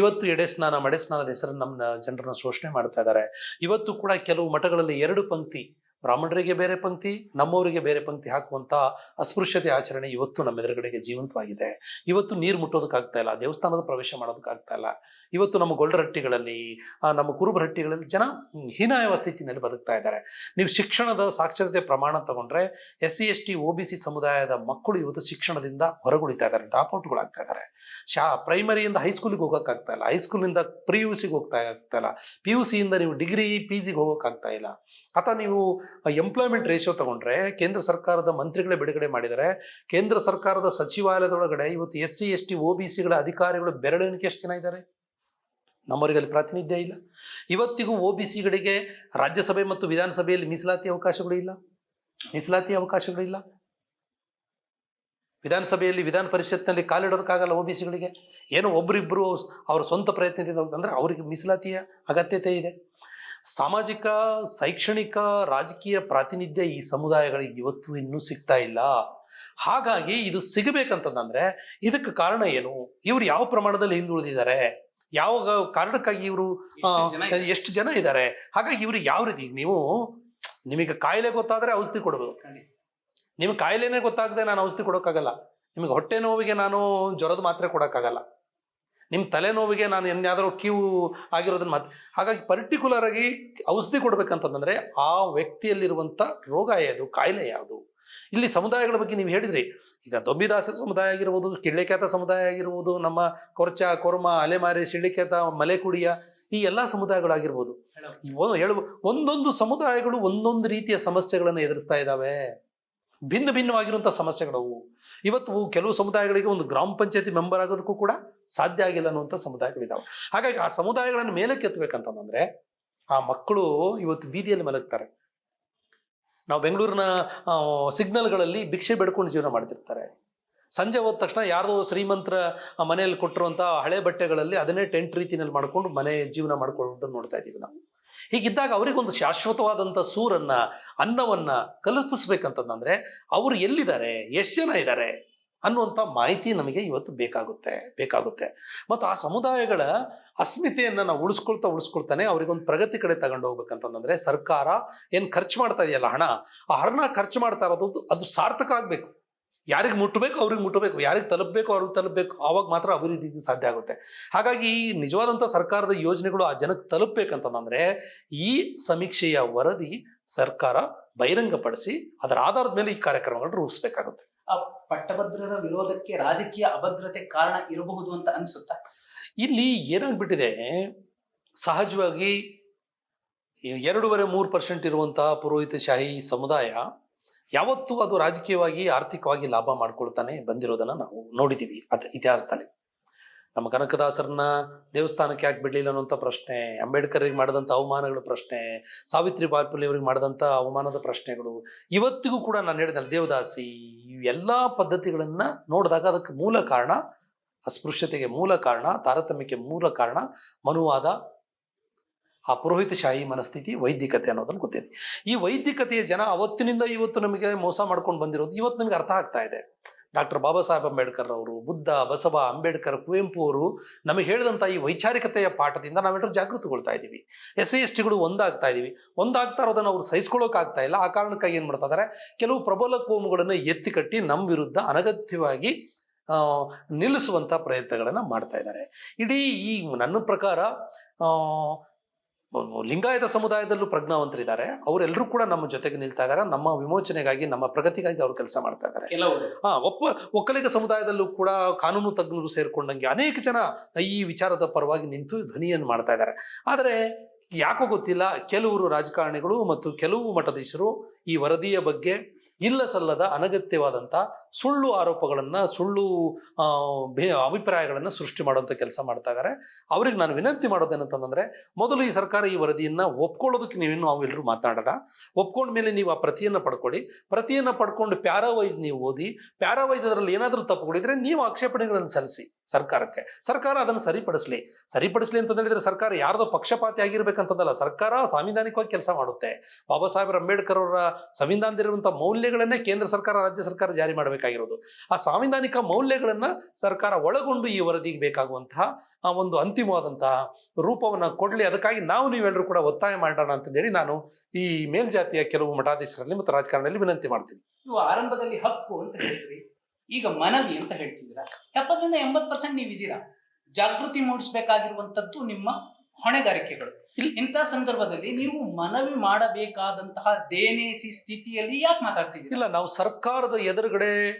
ಇವತ್ತು ಎಡೆ ಸ್ನಾನ, ಮಡೆ ಸ್ನಾನದ ಹೆಸರನ್ನು ನಮ್ಮ ಜನರನ್ನು ಶೋಷಣೆ ಮಾಡ್ತಾ ಇದ್ದಾರೆ. ಇವತ್ತು ಕೂಡ ಕೆಲವು ಮಠಗಳಲ್ಲಿ ಎರಡು ಪಂಕ್ತಿ ಬ್ರಾಹ್ಮಣರಿಗೆ ಬೇರೆ ಪಂಕ್ತಿ, ನಮ್ಮವರಿಗೆ ಬೇರೆ ಪಂಕ್ತಿ ಹಾಕುವಂತ ಅಸ್ಪೃಶ್ಯತೆ ಆಚರಣೆ ಇವತ್ತು ನಮ್ಮ ಎದುರುಗಡೆಗೆ ಜೀವಂತವಾಗಿದೆ. ಇವತ್ತು ನೀರು ಮುಟ್ಟೋದಕ್ಕಾಗ್ತಾ ಇಲ್ಲ, ದೇವಸ್ಥಾನದ ಪ್ರವೇಶ ಮಾಡೋದಕ್ಕಾಗ್ತಾ ಇಲ್ಲ. ಇವತ್ತು ನಮ್ಮ ಗೊಲ್ಡರಟ್ಟಿಗಳಲ್ಲಿ ನಮ್ಮ ನಮ್ಮ ಕುರುಬರಹಟ್ಟಿಗಳಲ್ಲಿ ಜನ ಹೀನಾಯವ ಸ್ಥಿತಿನಲ್ಲಿ ಬದುಕ್ತಾ ಇದ್ದಾರೆ. ನೀವು ಶಿಕ್ಷಣದ ಸಾಕ್ಷರತೆ ಪ್ರಮಾಣ ತಗೊಂಡ್ರೆ, S C S T O B C ಸಮುದಾಯದ ಮಕ್ಕಳು ಇವತ್ತು ಶಿಕ್ಷಣದಿಂದ ಹೊರಗುಳಿತಾ ಇದ್ದಾರೆ ಡ್ರಾಪ್ ಔಟ್ಗಳಾಗ್ತಾ ಇದ್ದಾರೆ. ಶಾ ಪ್ರೈಮರಿಯಿಂದ ಹೈಸ್ಕೂಲಿಗೆ ಹೋಗೋಕ್ಕಾಗ್ತಾ ಇಲ್ಲ ಹೈಸ್ಕೂಲಿಂದ ಪ್ರಿ ಯು ಸಿಗೆ ಹೋಗ್ತಾ ಆಗ್ತಾ ಇಲ್ಲ. ಪಿ ಯು ಸಿಯಿಂದ ನೀವು ಡಿಗ್ರಿ ಪಿ ಜಿಗೆ ಹೋಗೋಕ್ಕಾಗ್ತಾ ಇಲ್ಲ. ಅಥವಾ ನೀವು ಎಂಪ್ಲಾಯ್ಮೆಂಟ್ ರೇಷಿಯೋ ತಗೊಂಡ್ರೆ, ಕೇಂದ್ರ ಸರ್ಕಾರದ ಮಂತ್ರಿಗಳೇ ಬಿಡುಗಡೆ ಮಾಡಿದರೆ, ಕೇಂದ್ರ ಸರ್ಕಾರದ ಸಚಿವಾಲಯದೊಳಗಡೆ ಇವತ್ತು S C S T O B ಸಿಗಳ ಅಧಿಕಾರಿಗಳು ಬೆರಳೆಣಿಕೆ ಎಷ್ಟು ಜನ ಇದ್ದಾರೆ? ನಮ್ಮವರಿಗೆ ಅಲ್ಲಿ ಪ್ರಾತಿನಿಧ್ಯ ಇಲ್ಲ. ಇವತ್ತಿಗೂ ಒ ಬಿ ಸಿಗಳಿಗೆ ರಾಜ್ಯಸಭೆ ಮತ್ತು ವಿಧಾನಸಭೆಯಲ್ಲಿ ಮೀಸಲಾತಿ ಅವಕಾಶಗಳು ಇಲ್ಲ. ಮೀಸಲಾತಿ ಅವಕಾಶಗಳಿಲ್ಲ ವಿಧಾನಸಭೆಯಲ್ಲಿ ವಿಧಾನ ಪರಿಷತ್ನಲ್ಲಿ ಕಾಲಿಡೋದಕ್ಕಾಗಲ್ಲ ಒ ಬಿ ಸಿಗಳಿಗೆ ಏನೋ ಒಬ್ಬರಿಬ್ಬರು ಅವರ ಸ್ವಂತ ಪ್ರಯತ್ನದಿಂದ ಅಂದರೆ ಅವರಿಗೆ ಮೀಸಲಾತಿಯ ಅಗತ್ಯತೆ ಇದೆ. ಸಾಮಾಜಿಕ, ಶೈಕ್ಷಣಿಕ, ರಾಜಕೀಯ ಪ್ರಾತಿನಿಧ್ಯ ಈ ಸಮುದಾಯಗಳಿಗೆ ಇವತ್ತು ಇನ್ನೂ ಸಿಗ್ತಾ ಇಲ್ಲ. ಹಾಗಾಗಿ ಇದು ಸಿಗಬೇಕಂತಂದ್ರೆ ಇದಕ್ಕೆ ಕಾರಣ ಏನು? ಇವರು ಯಾವ ಪ್ರಮಾಣದಲ್ಲಿ ಹಿಂದುಳಿದಿದ್ದಾರೆ? ಯಾವ ಕಾರಣಕ್ಕಾಗಿ ಇವರು ಎಷ್ಟು ಜನ ಇದ್ದಾರೆ? ಹಾಗಾಗಿ ಇವರು ಯಾವ ರೀತಿ ನೀವು ನಿಮಗೆ ಕಾಯಿಲೆ ಗೊತ್ತಾದ್ರೆ ಔಷಧಿ ಕೊಡಬೇಕು ನಿಮ್ ನಿಮಗೆ ಕಾಯಿಲೆನೇ ಗೊತ್ತಾಗದೆ ನಾನು ಔಷಧಿ ಕೊಡೋಕ್ಕಾಗಲ್ಲ. ನಿಮಗೆ ಹೊಟ್ಟೆ ನೋವಿಗೆ ನಾನು ಜ್ವರದ ಮಾತ್ರೆ ಕೊಡೋಕ್ಕಾಗಲ್ಲ. ನಿಮ್ಮ ತಲೆನೋವಿಗೆ ನಾನು ಎನ್ಯಾದರೂ ಕ್ಯೂ ಆಗಿರೋದನ್ನ ಮಾತ್ರ ಹಾಗಾಗಿ ಪರ್ಟಿಕ್ಯುಲರ್ ಆಗಿ ಔಷಧಿ ಕೊಡ್ಬೇಕಂತಂದ್ರೆ ಆ ವ್ಯಕ್ತಿಯಲ್ಲಿರುವಂಥ ರೋಗ ಯಾವುದು ಕಾಯಿಲೆ ಯಾವುದು? ಇಲ್ಲಿ ಸಮುದಾಯಗಳ ಬಗ್ಗೆ ನೀವು ಹೇಳಿದ್ರಿ. ಈಗ ದೊಬ್ಬಿದಾಸ ಸಮುದಾಯ ಆಗಿರ್ಬೋದು, ಕಿಳ್ಳೆಕ್ಯಾತ ಸಮುದಾಯ ಆಗಿರ್ಬೋದು, ನಮ್ಮ ಕೊರ್ಚ, ಕೊರ್ಮ, ಅಲೆಮಾರಿ ಶಿಳ್ಳಿಕ್ಯಾತ ಮಲೆಕುಡಿಯ ಈ ಎಲ್ಲ ಸಮುದಾಯಗಳಾಗಿರ್ಬೋದು. ಒಂದೊಂದು ಸಮುದಾಯಗಳು ಒಂದೊಂದು ರೀತಿಯ ಸಮಸ್ಯೆಗಳನ್ನು ಎದುರಿಸ್ತಾ ಇದ್ದಾವೆ. ಭಿನ್ನ ಭಿನ್ನವಾಗಿರುವಂಥ ಸಮಸ್ಯೆಗಳವು. ಇವತ್ತು ಕೆಲವು ಸಮುದಾಯಗಳಿಗೆ ಒಂದು ಗ್ರಾಮ ಪಂಚಾಯತಿ ಮೆಂಬರ್ ಆಗೋದಕ್ಕೂ ಕೂಡ ಸಾಧ್ಯ ಆಗಿಲ್ಲ ಅನ್ನುವಂಥ ಸಮುದಾಯಗಳಿದ್ದಾವೆ ಹಾಗಾಗಿ ಆ ಸಮುದಾಯಗಳನ್ನು ಮೇಲಕ್ಕೆ ಎತ್ತಬೇಕಂತಂದ್ರೆ ಆ ಮಕ್ಕಳು ಇವತ್ತು ಬೀದಿಯಲ್ಲಿ ಮಲಗ್ತಾರೆ. ನಾವು ಬೆಂಗಳೂರಿನ ಸಿಗ್ನಲ್ಗಳಲ್ಲಿ ಭಿಕ್ಷೆ ಬೆಡ್ಕೊಂಡು ಜೀವನ ಮಾಡ್ತಿರ್ತಾರೆ. ಸಂಜೆ ಹೋದ ತಕ್ಷಣ ಯಾರ್ದೋ ಶ್ರೀಮಂತರ ಮನೆಯಲ್ಲಿ ಕೊಟ್ಟಿರುವಂಥ ಹಳೆ ಬಟ್ಟೆಗಳಲ್ಲಿ ಅದನ್ನೇ ಟೆಂಟ್ ರೀತಿನಲ್ಲಿ ಮಾಡ್ಕೊಂಡು ಮನೆ ಜೀವನ ಮಾಡ್ಕೊಳ್ಳೋದನ್ನು ನೋಡ್ತಾ ಇದ್ದೀವಿ ನಾವು. ಹೀಗಿದ್ದಾಗ ಅವರಿಗೊಂದು ಶಾಶ್ವತವಾದಂಥ ಸೂರನ್ನ, ಅನ್ನವನ್ನ ಕಲ್ಪಿಸ್ಬೇಕಂತಂದ್ರೆ ಅವರು ಎಲ್ಲಿದ್ದಾರೆ? ಎಷ್ಟು ಜನ ಇದ್ದಾರೆ? ಅನ್ನುವಂಥ ಮಾಹಿತಿ ನಮಗೆ ಇವತ್ತು ಬೇಕಾಗುತ್ತೆ ಬೇಕಾಗುತ್ತೆ. ಮತ್ತು ಆ ಸಮುದಾಯಗಳ ಅಸ್ಮಿತೆಯನ್ನು ನಾವು ಉಳಿಸ್ಕೊಳ್ತಾ ಉಳಿಸ್ಕೊಳ್ತಾನೆ ಅವರಿಗೊಂದು ಪ್ರಗತಿ ಕಡೆ ತಗೊಂಡು ಹೋಗ್ಬೇಕಂತಂದ್ರೆ ಸರ್ಕಾರ ಏನು ಖರ್ಚು ಮಾಡ್ತಾ ಇದೆಯಲ್ಲ ಹಣ, ಆ ಹಣ ಖರ್ಚು ಮಾಡ್ತಾ ಇರೋದು ಅದು ಸಾರ್ಥಕ ಆಗಬೇಕು. ಯಾರಿಗೆ ಮುಟ್ಟಬೇಕು ಅವ್ರಿಗೆ ಮುಟ್ಟಬೇಕು ಯಾರಿಗೆ ತಲುಪಬೇಕು ಅವ್ರಿಗೆ ತಲುಪಬೇಕು ಆವಾಗ ಮಾತ್ರ ಅಭಿವೃದ್ಧಿ ಸಾಧ್ಯ ಆಗುತ್ತೆ. ಹಾಗಾಗಿ ಈ ನಿಜವಾದಂಥ ಸರ್ಕಾರದ ಯೋಜನೆಗಳು ಆ ಜನಕ್ಕೆ ತಲುಪಬೇಕಂತಂದ್ರೆ ಈ ಸಮೀಕ್ಷೆಯ ವರದಿ ಸರ್ಕಾರ ಬಹಿರಂಗಪಡಿಸಿ ಅದರ ಆಧಾರದ ಮೇಲೆ ಈ ಕಾರ್ಯಕ್ರಮಗಳನ್ನು ರೂಪಿಸಬೇಕಾಗುತ್ತೆ. ಆ ಪಟ್ಟಭದ್ರರ ವಿರೋಧಕ್ಕೆ ರಾಜಕೀಯ ಅಭದ್ರತೆ ಕಾರಣ ಇರಬಹುದು ಅಂತ ಅನ್ಸುತ್ತಾ? ಇಲ್ಲಿ ಏನಾಗ್ಬಿಟ್ಟಿದೆ ಸಹಜವಾಗಿ ಎರಡೂವರೆ ಮೂರು ಪರ್ಸೆಂಟ್ ಇರುವಂತಹ ಪುರೋಹಿತಶಾಹಿ ಸಮುದಾಯ ಯಾವತ್ತೂ ಅದು ರಾಜಕೀಯವಾಗಿ, ಆರ್ಥಿಕವಾಗಿ ಲಾಭ ಮಾಡ್ಕೊಳ್ತಾನೆ ಬಂದಿರೋದನ್ನ ನಾವು ನೋಡಿದೀವಿ ಅದ ಇತಿಹಾಸದಲ್ಲಿ. ನಮ್ಮ ಕನಕದಾಸರನ್ನ ದೇವಸ್ಥಾನಕ್ಕೆ ಯಾಕೆ ಬಿಡ್ಲಿಲ್ಲ ಅನ್ನುವಂಥ ಪ್ರಶ್ನೆ ಅಂಬೇಡ್ಕರ್ಗೆ ಮಾಡಿದಂಥ ಅವಮಾನಗಳ ಪ್ರಶ್ನೆ, ಸಾವಿತ್ರಿ ಬಾಲ್ಪುಲಿ ಅವ್ರಿಗೆ ಮಾಡಿದಂಥ ಅವಮಾನದ ಪ್ರಶ್ನೆಗಳು, ಇವತ್ತಿಗೂ ಕೂಡ ನಾನು ಹೇಳಿದ ದೇವದಾಸಿ, ಇವೆಲ್ಲ ಪದ್ಧತಿಗಳನ್ನ ನೋಡಿದಾಗ ಅದಕ್ಕೆ ಮೂಲ ಕಾರಣ, ಅಸ್ಪೃಶ್ಯತೆಗೆ ಮೂಲ ಕಾರಣ, ತಾರತಮ್ಯಕ್ಕೆ ಮೂಲ ಕಾರಣ ಮನುವಾದ ಆ ಪುರೋಹಿತಶಾಹಿ ಮನಸ್ಥಿತಿ ವೈದಿಕತೆ ಅನ್ನೋದನ್ನು ಗೊತ್ತಿದೆ. ಈ ವೈದಿಕತೆಯ ಜನ ಅವತ್ತಿನಿಂದ ಇವತ್ತು ನಮಗೆ ಮೋಸ ಮಾಡ್ಕೊಂಡು ಬಂದಿರೋದು ಇವತ್ತು ನಮಗೆ ಅರ್ಥ ಆಗ್ತಾ ಇದೆ. ಡಾಕ್ಟರ್ ಬಾಬಾ ಸಾಹೇಬ್ ಅಂಬೇಡ್ಕರ್ ಅವರು, ಬುದ್ಧ, ಬಸವ, ಅಂಬೇಡ್ಕರ್, ಕುವೆಂಪು ಅವರು ನಮಗೆ ಹೇಳಿದಂಥ ಈ ವೈಚಾರಿಕತೆಯ ಪಾಠದಿಂದ ನಾವೆಲ್ಲರೂ ಜಾಗೃತಗೊಳ್ತಾ ಇದ್ದೀವಿ. ಎಸ್ ಸಿ ಎಸ್ ಟಿಗಳು ಒಂದಾಗ್ತಾ ಇದ್ದೀವಿ. ಒಂದಾಗ್ತಾ ಇರೋದನ್ನು ಅವ್ರು ಸಹಿಸ್ಕೊಳ್ಳೋಕ್ಕಾಗ್ತಾ ಇಲ್ಲ. ಆ ಕಾರಣಕ್ಕಾಗಿ ಏನು ಮಾಡ್ತಾ ಇದ್ದಾರೆ ಕೆಲವು ಪ್ರಬಲ ಕೋಮುಗಳನ್ನು ಎತ್ತಿ ಕಟ್ಟಿ ನಮ್ಮ ವಿರುದ್ಧ ಅನಗತ್ಯವಾಗಿ ನಿಲ್ಲಿಸುವಂಥ ಪ್ರಯತ್ನಗಳನ್ನು ಮಾಡ್ತಾ ಇದ್ದಾರೆ ಇಡೀ ಈ ನನ್ನ ಪ್ರಕಾರ ಲಿಂಗಾಯತ ಸಮುದಾಯದಲ್ಲೂ ಪ್ರಜ್ಞಾವಂತರಿದ್ದಾರೆ. ಅವರೆಲ್ಲರೂ ಕೂಡ ನಮ್ಮ ಜೊತೆಗೆ ನಿಲ್ತಾ ಇದ್ದಾರೆ. ನಮ್ಮ ವಿಮೋಚನೆಗಾಗಿ ನಮ್ಮ ಪ್ರಗತಿಗಾಗಿ ಅವರು ಕೆಲಸ ಮಾಡ್ತಾ ಇದ್ದಾರೆ. ಹಾ ಒಪ್ಪ ಒಕ್ಕಲಿಗ ಸಮುದಾಯದಲ್ಲೂ ಕೂಡ ಕಾನೂನು ತಜ್ಞರು ಸೇರ್ಕೊಂಡಂಗೆ ಅನೇಕ ಜನ ಈ ವಿಚಾರದ ಪರವಾಗಿ ನಿಂತು ಧ್ವನಿಯನ್ನು ಮಾಡ್ತಾ ಇದ್ದಾರೆ. ಆದರೆ ಯಾಕೋ ಗೊತ್ತಿಲ್ಲ ಕೆಲವರು ರಾಜಕಾರಣಿಗಳು ಮತ್ತು ಕೆಲವು ಮಠಾಧೀಶರು ಈ ವರದಿಯ ಬಗ್ಗೆ ಇಲ್ಲ ಸಲ್ಲದ ಅನಗತ್ಯವಾದಂಥ ಸುಳ್ಳು ಆರೋಪಗಳನ್ನು, ಸುಳ್ಳು ಅಭಿಪ್ರಾಯಗಳನ್ನು ಸೃಷ್ಟಿ ಮಾಡುವಂಥ ಕೆಲಸ ಮಾಡ್ತಾ ಇದ್ದಾರೆ ಅವ್ರಿಗೆ ನಾನು ವಿನಂತಿ ಮಾಡೋದೇನಂತಂದ್ರೆ ಮೊದಲು ಈ ಸರ್ಕಾರ ಈ ವರದಿಯನ್ನ ಒಪ್ಕೊಳ್ಳೋದಕ್ಕೆ ನೀವೇನು ನಾವೆಲ್ಲರೂ ಮಾತನಾಡೋಣ ಒಪ್ಕೊಂಡ ಮೇಲೆ ನೀವು ಆ ಪ್ರತಿಯನ್ನು ಪಡ್ಕೊಳ್ಳಿ. ಪ್ರತಿಯನ್ನು ಪಡ್ಕೊಂಡು ಪ್ಯಾರಾವೈಸ್ ನೀವು ಓದಿ, ಪ್ಯಾರಾವೈಸ್ ಅದರಲ್ಲಿ ಏನಾದರೂ ತಪ್ಪುಗಳಿದ್ರೆ ನೀವು ಆಕ್ಷೇಪಣೆಗಳನ್ನು ಸಲ್ಲಿಸಿ ಸರ್ಕಾರಕ್ಕೆ. ಸರ್ಕಾರ ಅದನ್ನು ಸರಿಪಡಿಸಲಿ. ಸರಿಪಡಿಸಲಿ ಅಂತ ಹೇಳಿದ್ರೆ ಸರ್ಕಾರ ಯಾರ್ದೋ ಪಕ್ಷಪಾತಿ ಆಗಿರ್ಬೇಕಂತಂದಲ್ಲ ಸರ್ಕಾರ ಸಾಂವಿಧಾನಿಕವಾಗಿ ಕೆಲಸ ಮಾಡುತ್ತೆ. ಬಾಬಾ ಸಾಹೇಬ್ ಅಂಬೇಡ್ಕರ್ ಅವರ ಸಂವಿಧಾನದಲ್ಲಿರುವಂಥ ಮೌಲ್ಯಗಳನ್ನೇ ಕೇಂದ್ರ ಸರ್ಕಾರ, ರಾಜ್ಯ ಸರ್ಕಾರ ಜಾರಿ ಮಾಡಬೇಕು. ಬೇಕಾಗಿರೋದು. ಆ ಸಾಂವಿಧಾನಿಕ ಮೌಲ್ಯಗಳನ್ನ ಸರ್ಕಾರ ಒಳಗೊಂಡು ಈ ವರದಿಗೆ ಬೇಕಾಗುವಂತಹ ಆ ಒಂದು ಅಂತಿಮವಾದಂತಹ ರೂಪವನ್ನ ಕೊಡಲಿ. ಅದಕ್ಕಾಗಿ ನಾವು ನೀವೆಲ್ಲರೂ ಕೂಡ ಒತ್ತಾಯ ಮಾಡೋಣ ಅಂತಂದೇಳಿ ನಾನು ಈ ಮೇಲ್ಜಾತಿಯ ಕೆಲವು ಮಠಾಧೀಶರಲ್ಲಿ ಮತ್ತು ರಾಜಕಾರಣದಲ್ಲಿ ವಿನಂತಿ ಮಾಡ್ತೀನಿ. ನೀವು ಆರಂಭದಲ್ಲಿ ಹಕ್ಕು ಅಂತ ಹೇಳಿದ್ರಿ, ಈಗ ಮನವಿ ಅಂತ ಹೇಳ್ತಿದ್ದೀರಾ? ಎಪ್ಪತ್ತರಿಂದ ಎಂಬತ್ತು ಪರ್ಸೆಂಟ್ ನೀವು ಇದ್ದೀರಾ ಜಾಗೃತಿ ಮೂಡಿಸಬೇಕಾಗಿರುವಂತದ್ದು ನಿಮ್ಮ ಹೊಣೆಗಾರಿಕೆಗಳು. ಇಲ್- ಇಂಥ ಸಂದರ್ಭದಲ್ಲಿ ನೀವು ಮನವಿ ಮಾಡಬೇಕಾದಂತಹ ದೇನೇಸಿ ಸ್ಥಿತಿಯಲ್ಲಿ ಯಾಕೆ ಮಾತಾಡ್ತೀವಿ ಇಲ್ಲ, ನಾವು ಸರ್ಕಾರದ ಎದುರುಗಡೆ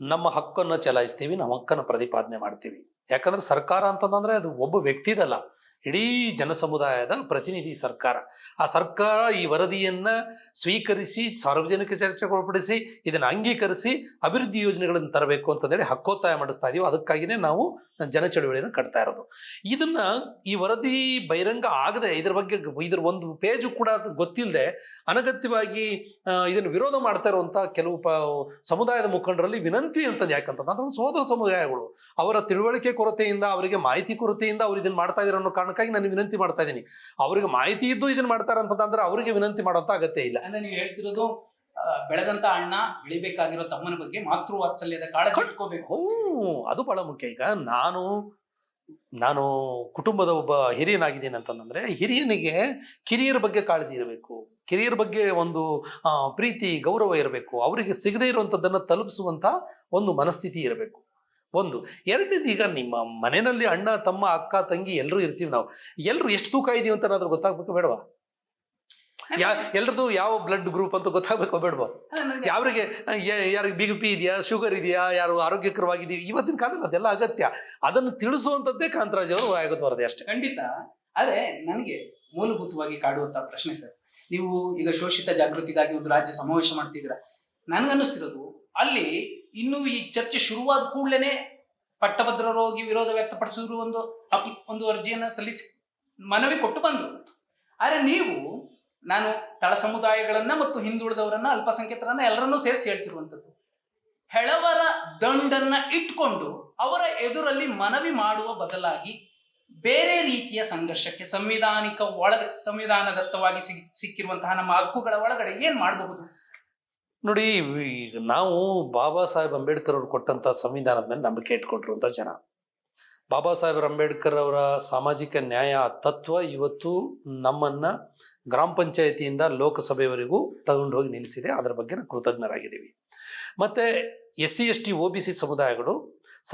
ನಮ್ಮ ಹಕ್ಕನ್ನು ಚಲಾಯಿಸ್ತೀವಿ, ನಮ್ಮ ಹಕ್ಕನ್ನು ಪ್ರತಿಪಾದನೆ ಮಾಡ್ತೀವಿ. ಯಾಕಂದ್ರೆ ಸರ್ಕಾರ ಅಂತಂದ್ರೆ ಅದು ಒಬ್ಬ ವ್ಯಕ್ತಿದಲ್ಲ. ಇಡೀ ಜನಸಮುದಾಯದ ಪ್ರತಿನಿಧಿ ಸರ್ಕಾರ. ಆ ಸರ್ಕಾರ ಈ ವರದಿಯನ್ನ ಸ್ವೀಕರಿಸಿ, ಸಾರ್ವಜನಿಕ ಚರ್ಚೆಗೊಳಪಡಿಸಿ ಇದನ್ನು ಅಂಗೀಕರಿಸಿ ಅಭಿವೃದ್ಧಿ ಯೋಜನೆಗಳನ್ನು ತರಬೇಕು ಅಂತಂದೇಳಿ ಹಕ್ಕೋತ್ತಾಯ ಮಾಡಿಸ್ತಾ ಇದೀವಿ. ಅದಕ್ಕಾಗಿಯೇ ನಾವು ಜನ ಚಳುವಳಿಯನ್ನು ಕಟ್ತಾ ಇರೋದು. ಇದನ್ನ ಈ ವರದಿ ಬಹಿರಂಗ ಆಗದೆ, ಇದ್ರ ಬಗ್ಗೆ ಇದ್ರ ಒಂದು ಪೇಜು ಕೂಡ ಗೊತ್ತಿಲ್ಲದೆ ಅನಗತ್ಯವಾಗಿ ಇದನ್ನು ವಿರೋಧ ಮಾಡ್ತಾ ಇರುವಂತ ಕೆಲವು ಸಮುದಾಯದ ಮುಖಂಡರಲ್ಲಿ ವಿನಂತಿ ಅಂತಂದು ಯಾಕಂತಂದ್ರೆ ಸೋದರ ಸಮುದಾಯಗಳು. ಅವರ ತಿಳುವಳಿಕೆ ಕೊರತೆಯಿಂದ, ಅವರಿಗೆ ಮಾಹಿತಿ ಕೊರತೆಯಿಂದ ಅವರು ಇದನ್ನ ಮಾಡ್ತಾ ಇದಾರೆ ಅನ್ನೋ ಕಾರಣಕ್ಕಾಗಿ ನಾನು ವಿನಂತಿ ಮಾಡ್ತಾ ಇದ್ದೀನಿ. ಅವರಿಗೆ ಮಾಹಿತಿ ಇದ್ದು ಇದನ್ನ ಮಾಡ್ತಾರೆ ಅಂತಂದ್ರೆ ಅವರಿಗೆ ವಿನಂತಿ ಮಾಡುವಂತ ಅಗತ್ಯ ಇಲ್ಲ. ಅಂದ್ರೆ ನೀವು ಹೇಳ್ತಿರೋದು ಬೆಳೆದಂತ ಅಣ್ಣ ಬೆಳಿಬೇಕಾಗಿರೋ ತಮ್ಮನ ಬಗ್ಗೆ ಮಾತೃ ವಾತ್ಸಲ್ಯದ ಕಾಳಜಿ ಕಟ್ಕೋಬೇಕು ಅದು ಬಹಳ ಮುಖ್ಯ. ಈಗ ನಾನು ನಾನು ಕುಟುಂಬದ ಒಬ್ಬ ಹಿರಿಯನಾಗಿದ್ದೀನಿ ಅಂತಂದ್ರೆ ಹಿರಿಯನಿಗೆ ಕಿರಿಯರ ಬಗ್ಗೆ ಕಾಳಜಿ ಇರಬೇಕು. ಕಿರಿಯರ ಬಗ್ಗೆ ಒಂದು ಪ್ರೀತಿ ಗೌರವ ಇರಬೇಕು. ಅವರಿಗೆ ಸಿಗದೇ ಇರುವಂಥದ್ದನ್ನು ತಲುಪಿಸುವಂತ ಒಂದು ಮನಸ್ಥಿತಿ ಇರಬೇಕು. ಒಂದು. ಎರಡನೇದು ಈಗ ನಿಮ್ಮ ಮನೆಯಲ್ಲಿ ಅಣ್ಣ ತಮ್ಮ ಅಕ್ಕ ತಂಗಿ ಎಲ್ಲರೂ ಇರ್ತೀವಿ ನಾವು. ಎಲ್ಲರೂ ಎಷ್ಟು ತೂಕ ಇದೀವಿ ಅಂತ ಏನಾದ್ರೂ ಗೊತ್ತಾಗ್ಬೇಕು ಬೇಡವಾ? ಯಾ ಎಲ್ರದ್ದು ಯಾವ ಬ್ಲಡ್ ಗ್ರೂಪ್ ಅಂತ ಗೊತ್ತಾಗ್ಬೇಕು ಬೇಡವಾ? ಯಾರಿಗೆ ಯಾರಿಗೆ ಬಿ ಪಿ ಇದೆಯಾ ಶುಗರ್ ಇದೆಯಾ ಯಾರು ಆರೋಗ್ಯಕರವಾಗಿದೆಯಾ ಇವತ್ತಿನ ಕಾಲದಲ್ಲಿ ಅದೆಲ್ಲ ಅಗತ್ಯ. ಅದನ್ನು ತಿಳಿಸುವಂಥದ್ದೇ ಕಾಂತರಾಜ್ ಅವರು ಆಗೋದು ವರದಿ ಅಷ್ಟೇ. ಖಂಡಿತ. ಆದ್ರೆ ನನಗೆ ಮೂಲಭೂತವಾಗಿ ಕಾಡುವಂತ ಪ್ರಶ್ನೆ ಸರ್. ನೀವು ಈಗ ಶೋಷಿತ ಜಾಗೃತಿಗಾಗಿ ಒಂದು ರಾಜ್ಯ ಸಮಾವೇಶ ಮಾಡ್ತಿದ್ದೀರಾ? ನನ್ಗನ್ನಿಸ್ತಿರೋದು ಅಲ್ಲಿ ಇನ್ನು ಈ ಚರ್ಚೆ ಶುರುವಾದ ಕೂಡಲೇ ಪಟ್ಟಭದ್ರರು ಹೋಗಿ ವಿರೋಧ ವ್ಯಕ್ತಪಡಿಸಿದ್ರು ಒಂದು ಒಂದು ಅರ್ಜಿಯನ್ನು ಸಲ್ಲಿಸಿ ಮನವಿ ಕೊಟ್ಟು ಬಂದರು. ಆದರೆ ನೀವು, ನಾನು ತಳ ಸಮುದಾಯಗಳನ್ನ ಮತ್ತು ಹಿಂದುಳಿದವರನ್ನ ಅಲ್ಪಸಂಖ್ಯಾತರನ್ನ ಎಲ್ಲರನ್ನೂ ಸೇರಿಸಿ ಹೇಳ್ತಿರುವಂಥದ್ದು. ಹೆಳವರ ದಂಡನ್ನ ಇಟ್ಕೊಂಡು ಅವರ ಎದುರಲ್ಲಿ ಮನವಿ ಮಾಡುವ ಬದಲಾಗಿ ಬೇರೆ ರೀತಿಯ ಸಂಘರ್ಷಕ್ಕೆ ಸಂವಿಧಾನಿಕ ಒಳಗೆ, ಸಂವಿಧಾನದತ್ತವಾಗಿ ಸಿಕ್ಕಿರುವಂತಹ ನಮ್ಮ ಹಕ್ಕುಗಳ ಒಳಗಡೆ ಏನ್ ಮಾಡಬಹುದು? ನೋಡಿ, ಈಗ ನಾವು ಬಾಬಾ ಸಾಹೇಬ್ ಅಂಬೇಡ್ಕರ್ ಅವರು ಕೊಟ್ಟಂತ ಸಂವಿಧಾನದ ಮೇಲೆ ನಂಬಿಕೆ ಇಟ್ಕೊಂಡಿರುವಂತ ಜನ. ಬಾಬಾ ಸಾಹೇಬ್ ಅಂಬೇಡ್ಕರ್ ಅವರ ಸಾಮಾಜಿಕ ನ್ಯಾಯ ತತ್ವ ಇವತ್ತು ನಮ್ಮನ್ನ ಗ್ರಾಮ ಪಂಚಾಯತಿಯಿಂದ ಲೋಕಸಭೆಯವರೆಗೂ ತಗೊಂಡು ಹೋಗಿ ನಿಲ್ಲಿಸಿದೆ. ಅದರ ಬಗ್ಗೆ ನಾವು ಕೃತಜ್ಞರಾಗಿದ್ದೀವಿ. ಮತ್ತೆ S C S T O B C ಸಮುದಾಯಗಳು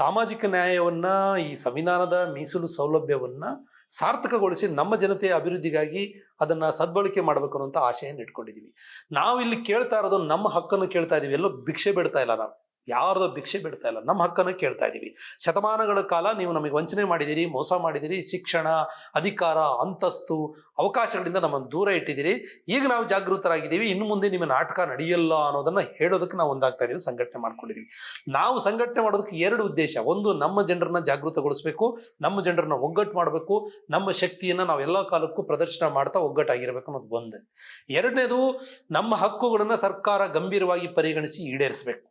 ಸಾಮಾಜಿಕ ನ್ಯಾಯವನ್ನ, ಈ ಸಂವಿಧಾನದ ಮೀಸಲು ಸೌಲಭ್ಯವನ್ನ ಸಾರ್ಥಕಗೊಳಿಸಿ ನಮ್ಮ ಜನತೆಯ ಅಭಿವೃದ್ಧಿಗಾಗಿ ಅದನ್ನು ಸದ್ಬಳಕೆ ಮಾಡಬೇಕು ಅನ್ನೋಂಥ ಆಶೆಯನ್ನು ಇಟ್ಕೊಂಡಿದ್ದೀವಿ ನಾವು ಇಲ್ಲಿ ಕೇಳ್ತಾ ಇರೋದು ನಮ್ಮ ಹಕ್ಕನ್ನು ಕೇಳ್ತಾ ಇದೀವಿ. ಎಲ್ಲೋ ಭಿಕ್ಷೆ ಬಿಡ್ತಾ ಇಲ್ಲ ನಾವು. ಯಾರ್ದೋ ಭಿಕ್ಷೆ ಬಿಡ್ತಾ ಇಲ್ಲ. ನಮ್ಮ ಹಕ್ಕನ್ನು ಕೇಳ್ತಾ ಇದ್ದೀವಿ ಶತಮಾನಗಳ ಕಾಲ ನೀವು ನಮಗೆ ವಂಚನೆ ಮಾಡಿದಿರಿ, ಮೋಸ ಮಾಡಿದಿರಿ, ಶಿಕ್ಷಣ, ಅಧಿಕಾರ, ಅಂತಸ್ತು, ಅವಕಾಶಗಳಿಂದ ನಮ್ಮನ್ನು ದೂರ ಇಟ್ಟಿದ್ದೀರಿ ಈಗ ನಾವು ಜಾಗೃತರಾಗಿದ್ದೀವಿ ಇನ್ನು ಮುಂದೆ ನಿಮ್ಮ ನಾಟಕ ನಡೆಯಲ್ಲ ಅನ್ನೋದನ್ನ ಹೇಳೋದಕ್ಕೆ ನಾವು ಒಂದಾಗ್ತಾ ಇದ್ದೀವಿ ಸಂಘಟನೆ ಮಾಡ್ಕೊಂಡಿದ್ದೀವಿ ನಾವು ಸಂಘಟನೆ ಮಾಡೋದಕ್ಕೆ ಎರಡು ಉದ್ದೇಶ. ಒಂದು, ನಮ್ಮ ಜನರನ್ನ ಜಾಗೃತಗೊಳಿಸಬೇಕು ನಮ್ಮ ಜನರನ್ನ ಒಗ್ಗಟ್ಟು ಮಾಡಬೇಕು. ನಮ್ಮ ಶಕ್ತಿಯನ್ನ ನಾವು ಎಲ್ಲ ಕಾಲಕ್ಕೂ ಪ್ರದರ್ಶನ ಮಾಡ್ತಾ ಒಗ್ಗಟ್ಟಾಗಿರ್ಬೇಕು ಅನ್ನೋದು ಒಂದು. ಎರಡನೇದು, ನಮ್ಮ ಹಕ್ಕುಗಳನ್ನ ಸರ್ಕಾರ ಗಂಭೀರವಾಗಿ ಪರಿಗಣಿಸಿ ಈಡೇರಿಸಬೇಕು.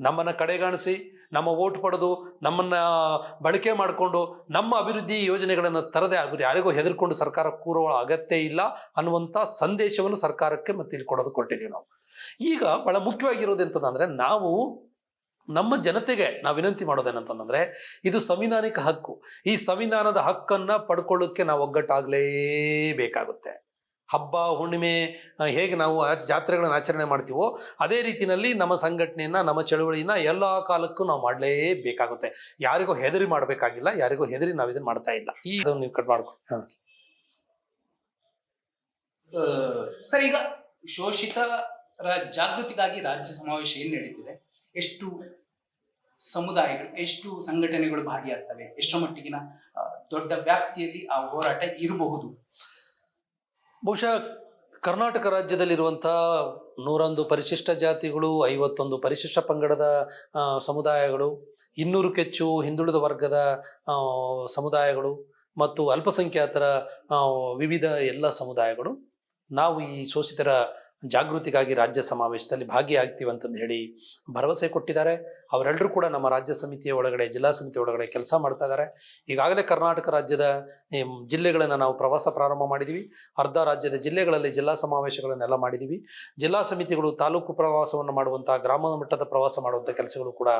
ನಮ್ಮನ್ನ ಕಡೆಗಾಣಿಸಿ, ನಮ್ಮ ಓಟ್ ಪಡೆದು, ನಮ್ಮನ್ನು ಬಳಕೆ ಮಾಡಿಕೊಂಡು, ನಮ್ಮ ಅಭಿವೃದ್ಧಿ ಯೋಜನೆಗಳನ್ನು ತರದೆ ಅವರು ಯಾರಿಗೂ ಹೆದರ್ಕೊಂಡು ಸರ್ಕಾರ ಕೂರುವ ಅಗತ್ಯ ಇಲ್ಲ ಅನ್ನುವಂಥ ಸಂದೇಶವನ್ನು ಸರ್ಕಾರಕ್ಕೆ ಮತ್ತೆ ಇಲ್ಲಿ ಕೊಡೋದು ಕೊಟ್ಟಿದ್ದೀವಿ ನಾವು. ಈಗ ಬಹಳ ಮುಖ್ಯವಾಗಿರೋದು ಎಂತಂದ್ರೆ, ನಾವು ನಮ್ಮ ಜನತೆಗೆ ನಾವು ವಿನಂತಿ ಮಾಡೋದೇನಂತಂದ್ರೆ ಇದು ಸಂವಿಧಾನಿಕ ಹಕ್ಕು. ಈ ಸಂವಿಧಾನದ ಹಕ್ಕನ್ನ ಪಡ್ಕೊಳ್ಳೋಕ್ಕೆ ನಾವು ಒಗ್ಗಟ್ಟಾಗಲೇಬೇಕಾಗುತ್ತೆ. ಹಬ್ಬ, ಹುಣ್ಣಿಮೆ ಹೇಗೆ ನಾವು ಜಾತ್ರೆಗಳನ್ನ ಆಚರಣೆ ಮಾಡ್ತೀವೋ ಅದೇ ರೀತಿಯಲ್ಲಿ ನಮ್ಮ ಸಂಘಟನೆಯನ್ನ, ನಮ್ಮ ಚಳುವಳಿನ ಎಲ್ಲ ಕಾಲಕ್ಕೂ ನಾವು ಮಾಡಲೇಬೇಕಾಗುತ್ತೆ. ಯಾರಿಗೂ ಹೆದರಿ ಮಾಡಬೇಕಾಗಿಲ್ಲ, ಯಾರಿಗೂ ಹೆದರಿ ನಾವು ಇದನ್ನ ಮಾಡ್ತಾ ಇಲ್ಲ. ಈ ನೀವು ಕಟ್ ಮಾಡ್ಕೊ ಸರ್, ಈಗ ಶೋಷಿತರ ಜಾಗೃತಿಗಾಗಿ ರಾಜ್ಯ ಸಮಾವೇಶ ಏನ್ ನಡೀತಿದೆ? ಎಷ್ಟು ಸಮುದಾಯಗಳು, ಎಷ್ಟು ಸಂಘಟನೆಗಳು ಭಾಗಿಯಾಗ್ತವೆ? ಎಷ್ಟು ಮಟ್ಟಿಗಿನ ದೊಡ್ಡ ವ್ಯಾಪ್ತಿಯಲ್ಲಿ ಆ ಹೋರಾಟ ಇರಬಹುದು? ಬಹುಶಃ ಕರ್ನಾಟಕ ರಾಜ್ಯದಲ್ಲಿರುವಂಥ ನೂರೊಂದು ಪರಿಶಿಷ್ಟ ಜಾತಿಗಳು, ಐವತ್ತೊಂದು ಪರಿಶಿಷ್ಟ ಪಂಗಡದ ಸಮುದಾಯಗಳು, ಇನ್ನೂರು ಕೆಚ್ಚು ಹಿಂದುಳಿದ ವರ್ಗದ ಸಮುದಾಯಗಳು ಮತ್ತು ಅಲ್ಪಸಂಖ್ಯಾತರ ವಿವಿಧ ಎಲ್ಲ ಸಮುದಾಯಗಳು. ನಾವು ಈ ಶೋಷಿತರ ಜಾಗೃತಿಗಾಗಿ ರಾಜ್ಯ ಸಮಾವೇಶದಲ್ಲಿ ಭಾಗಿಯಾಗ್ತೀವಿ ಅಂತಂದು ಹೇಳಿ ಭರವಸೆ ಕೊಟ್ಟಿದ್ದಾರೆ. ಅವರೆಲ್ಲರೂ ಕೂಡ ನಮ್ಮ ರಾಜ್ಯ ಸಮಿತಿಯ ಒಳಗಡೆ, ಜಿಲ್ಲಾ ಸಮಿತಿ ಒಳಗಡೆ ಕೆಲಸ ಮಾಡ್ತಾ ಇದ್ದಾರೆ. ಈಗಾಗಲೇ ಕರ್ನಾಟಕ ರಾಜ್ಯದ ಜಿಲ್ಲೆಗಳನ್ನು ನಾವು ಪ್ರವಾಸ ಪ್ರಾರಂಭ ಮಾಡಿದ್ದೀವಿ ಅರ್ಧ ರಾಜ್ಯದ ಜಿಲ್ಲೆಗಳಲ್ಲಿ ಜಿಲ್ಲಾ ಸಮಾವೇಶಗಳನ್ನೆಲ್ಲ ಮಾಡಿದ್ದೀವಿ ಜಿಲ್ಲಾ ಸಮಿತಿಗಳು ತಾಲೂಕು ಪ್ರವಾಸವನ್ನು ಮಾಡುವಂಥ ಗ್ರಾಮ ಮಟ್ಟದ ಪ್ರವಾಸ ಮಾಡುವಂಥ ಕೆಲಸಗಳು ಕೂಡ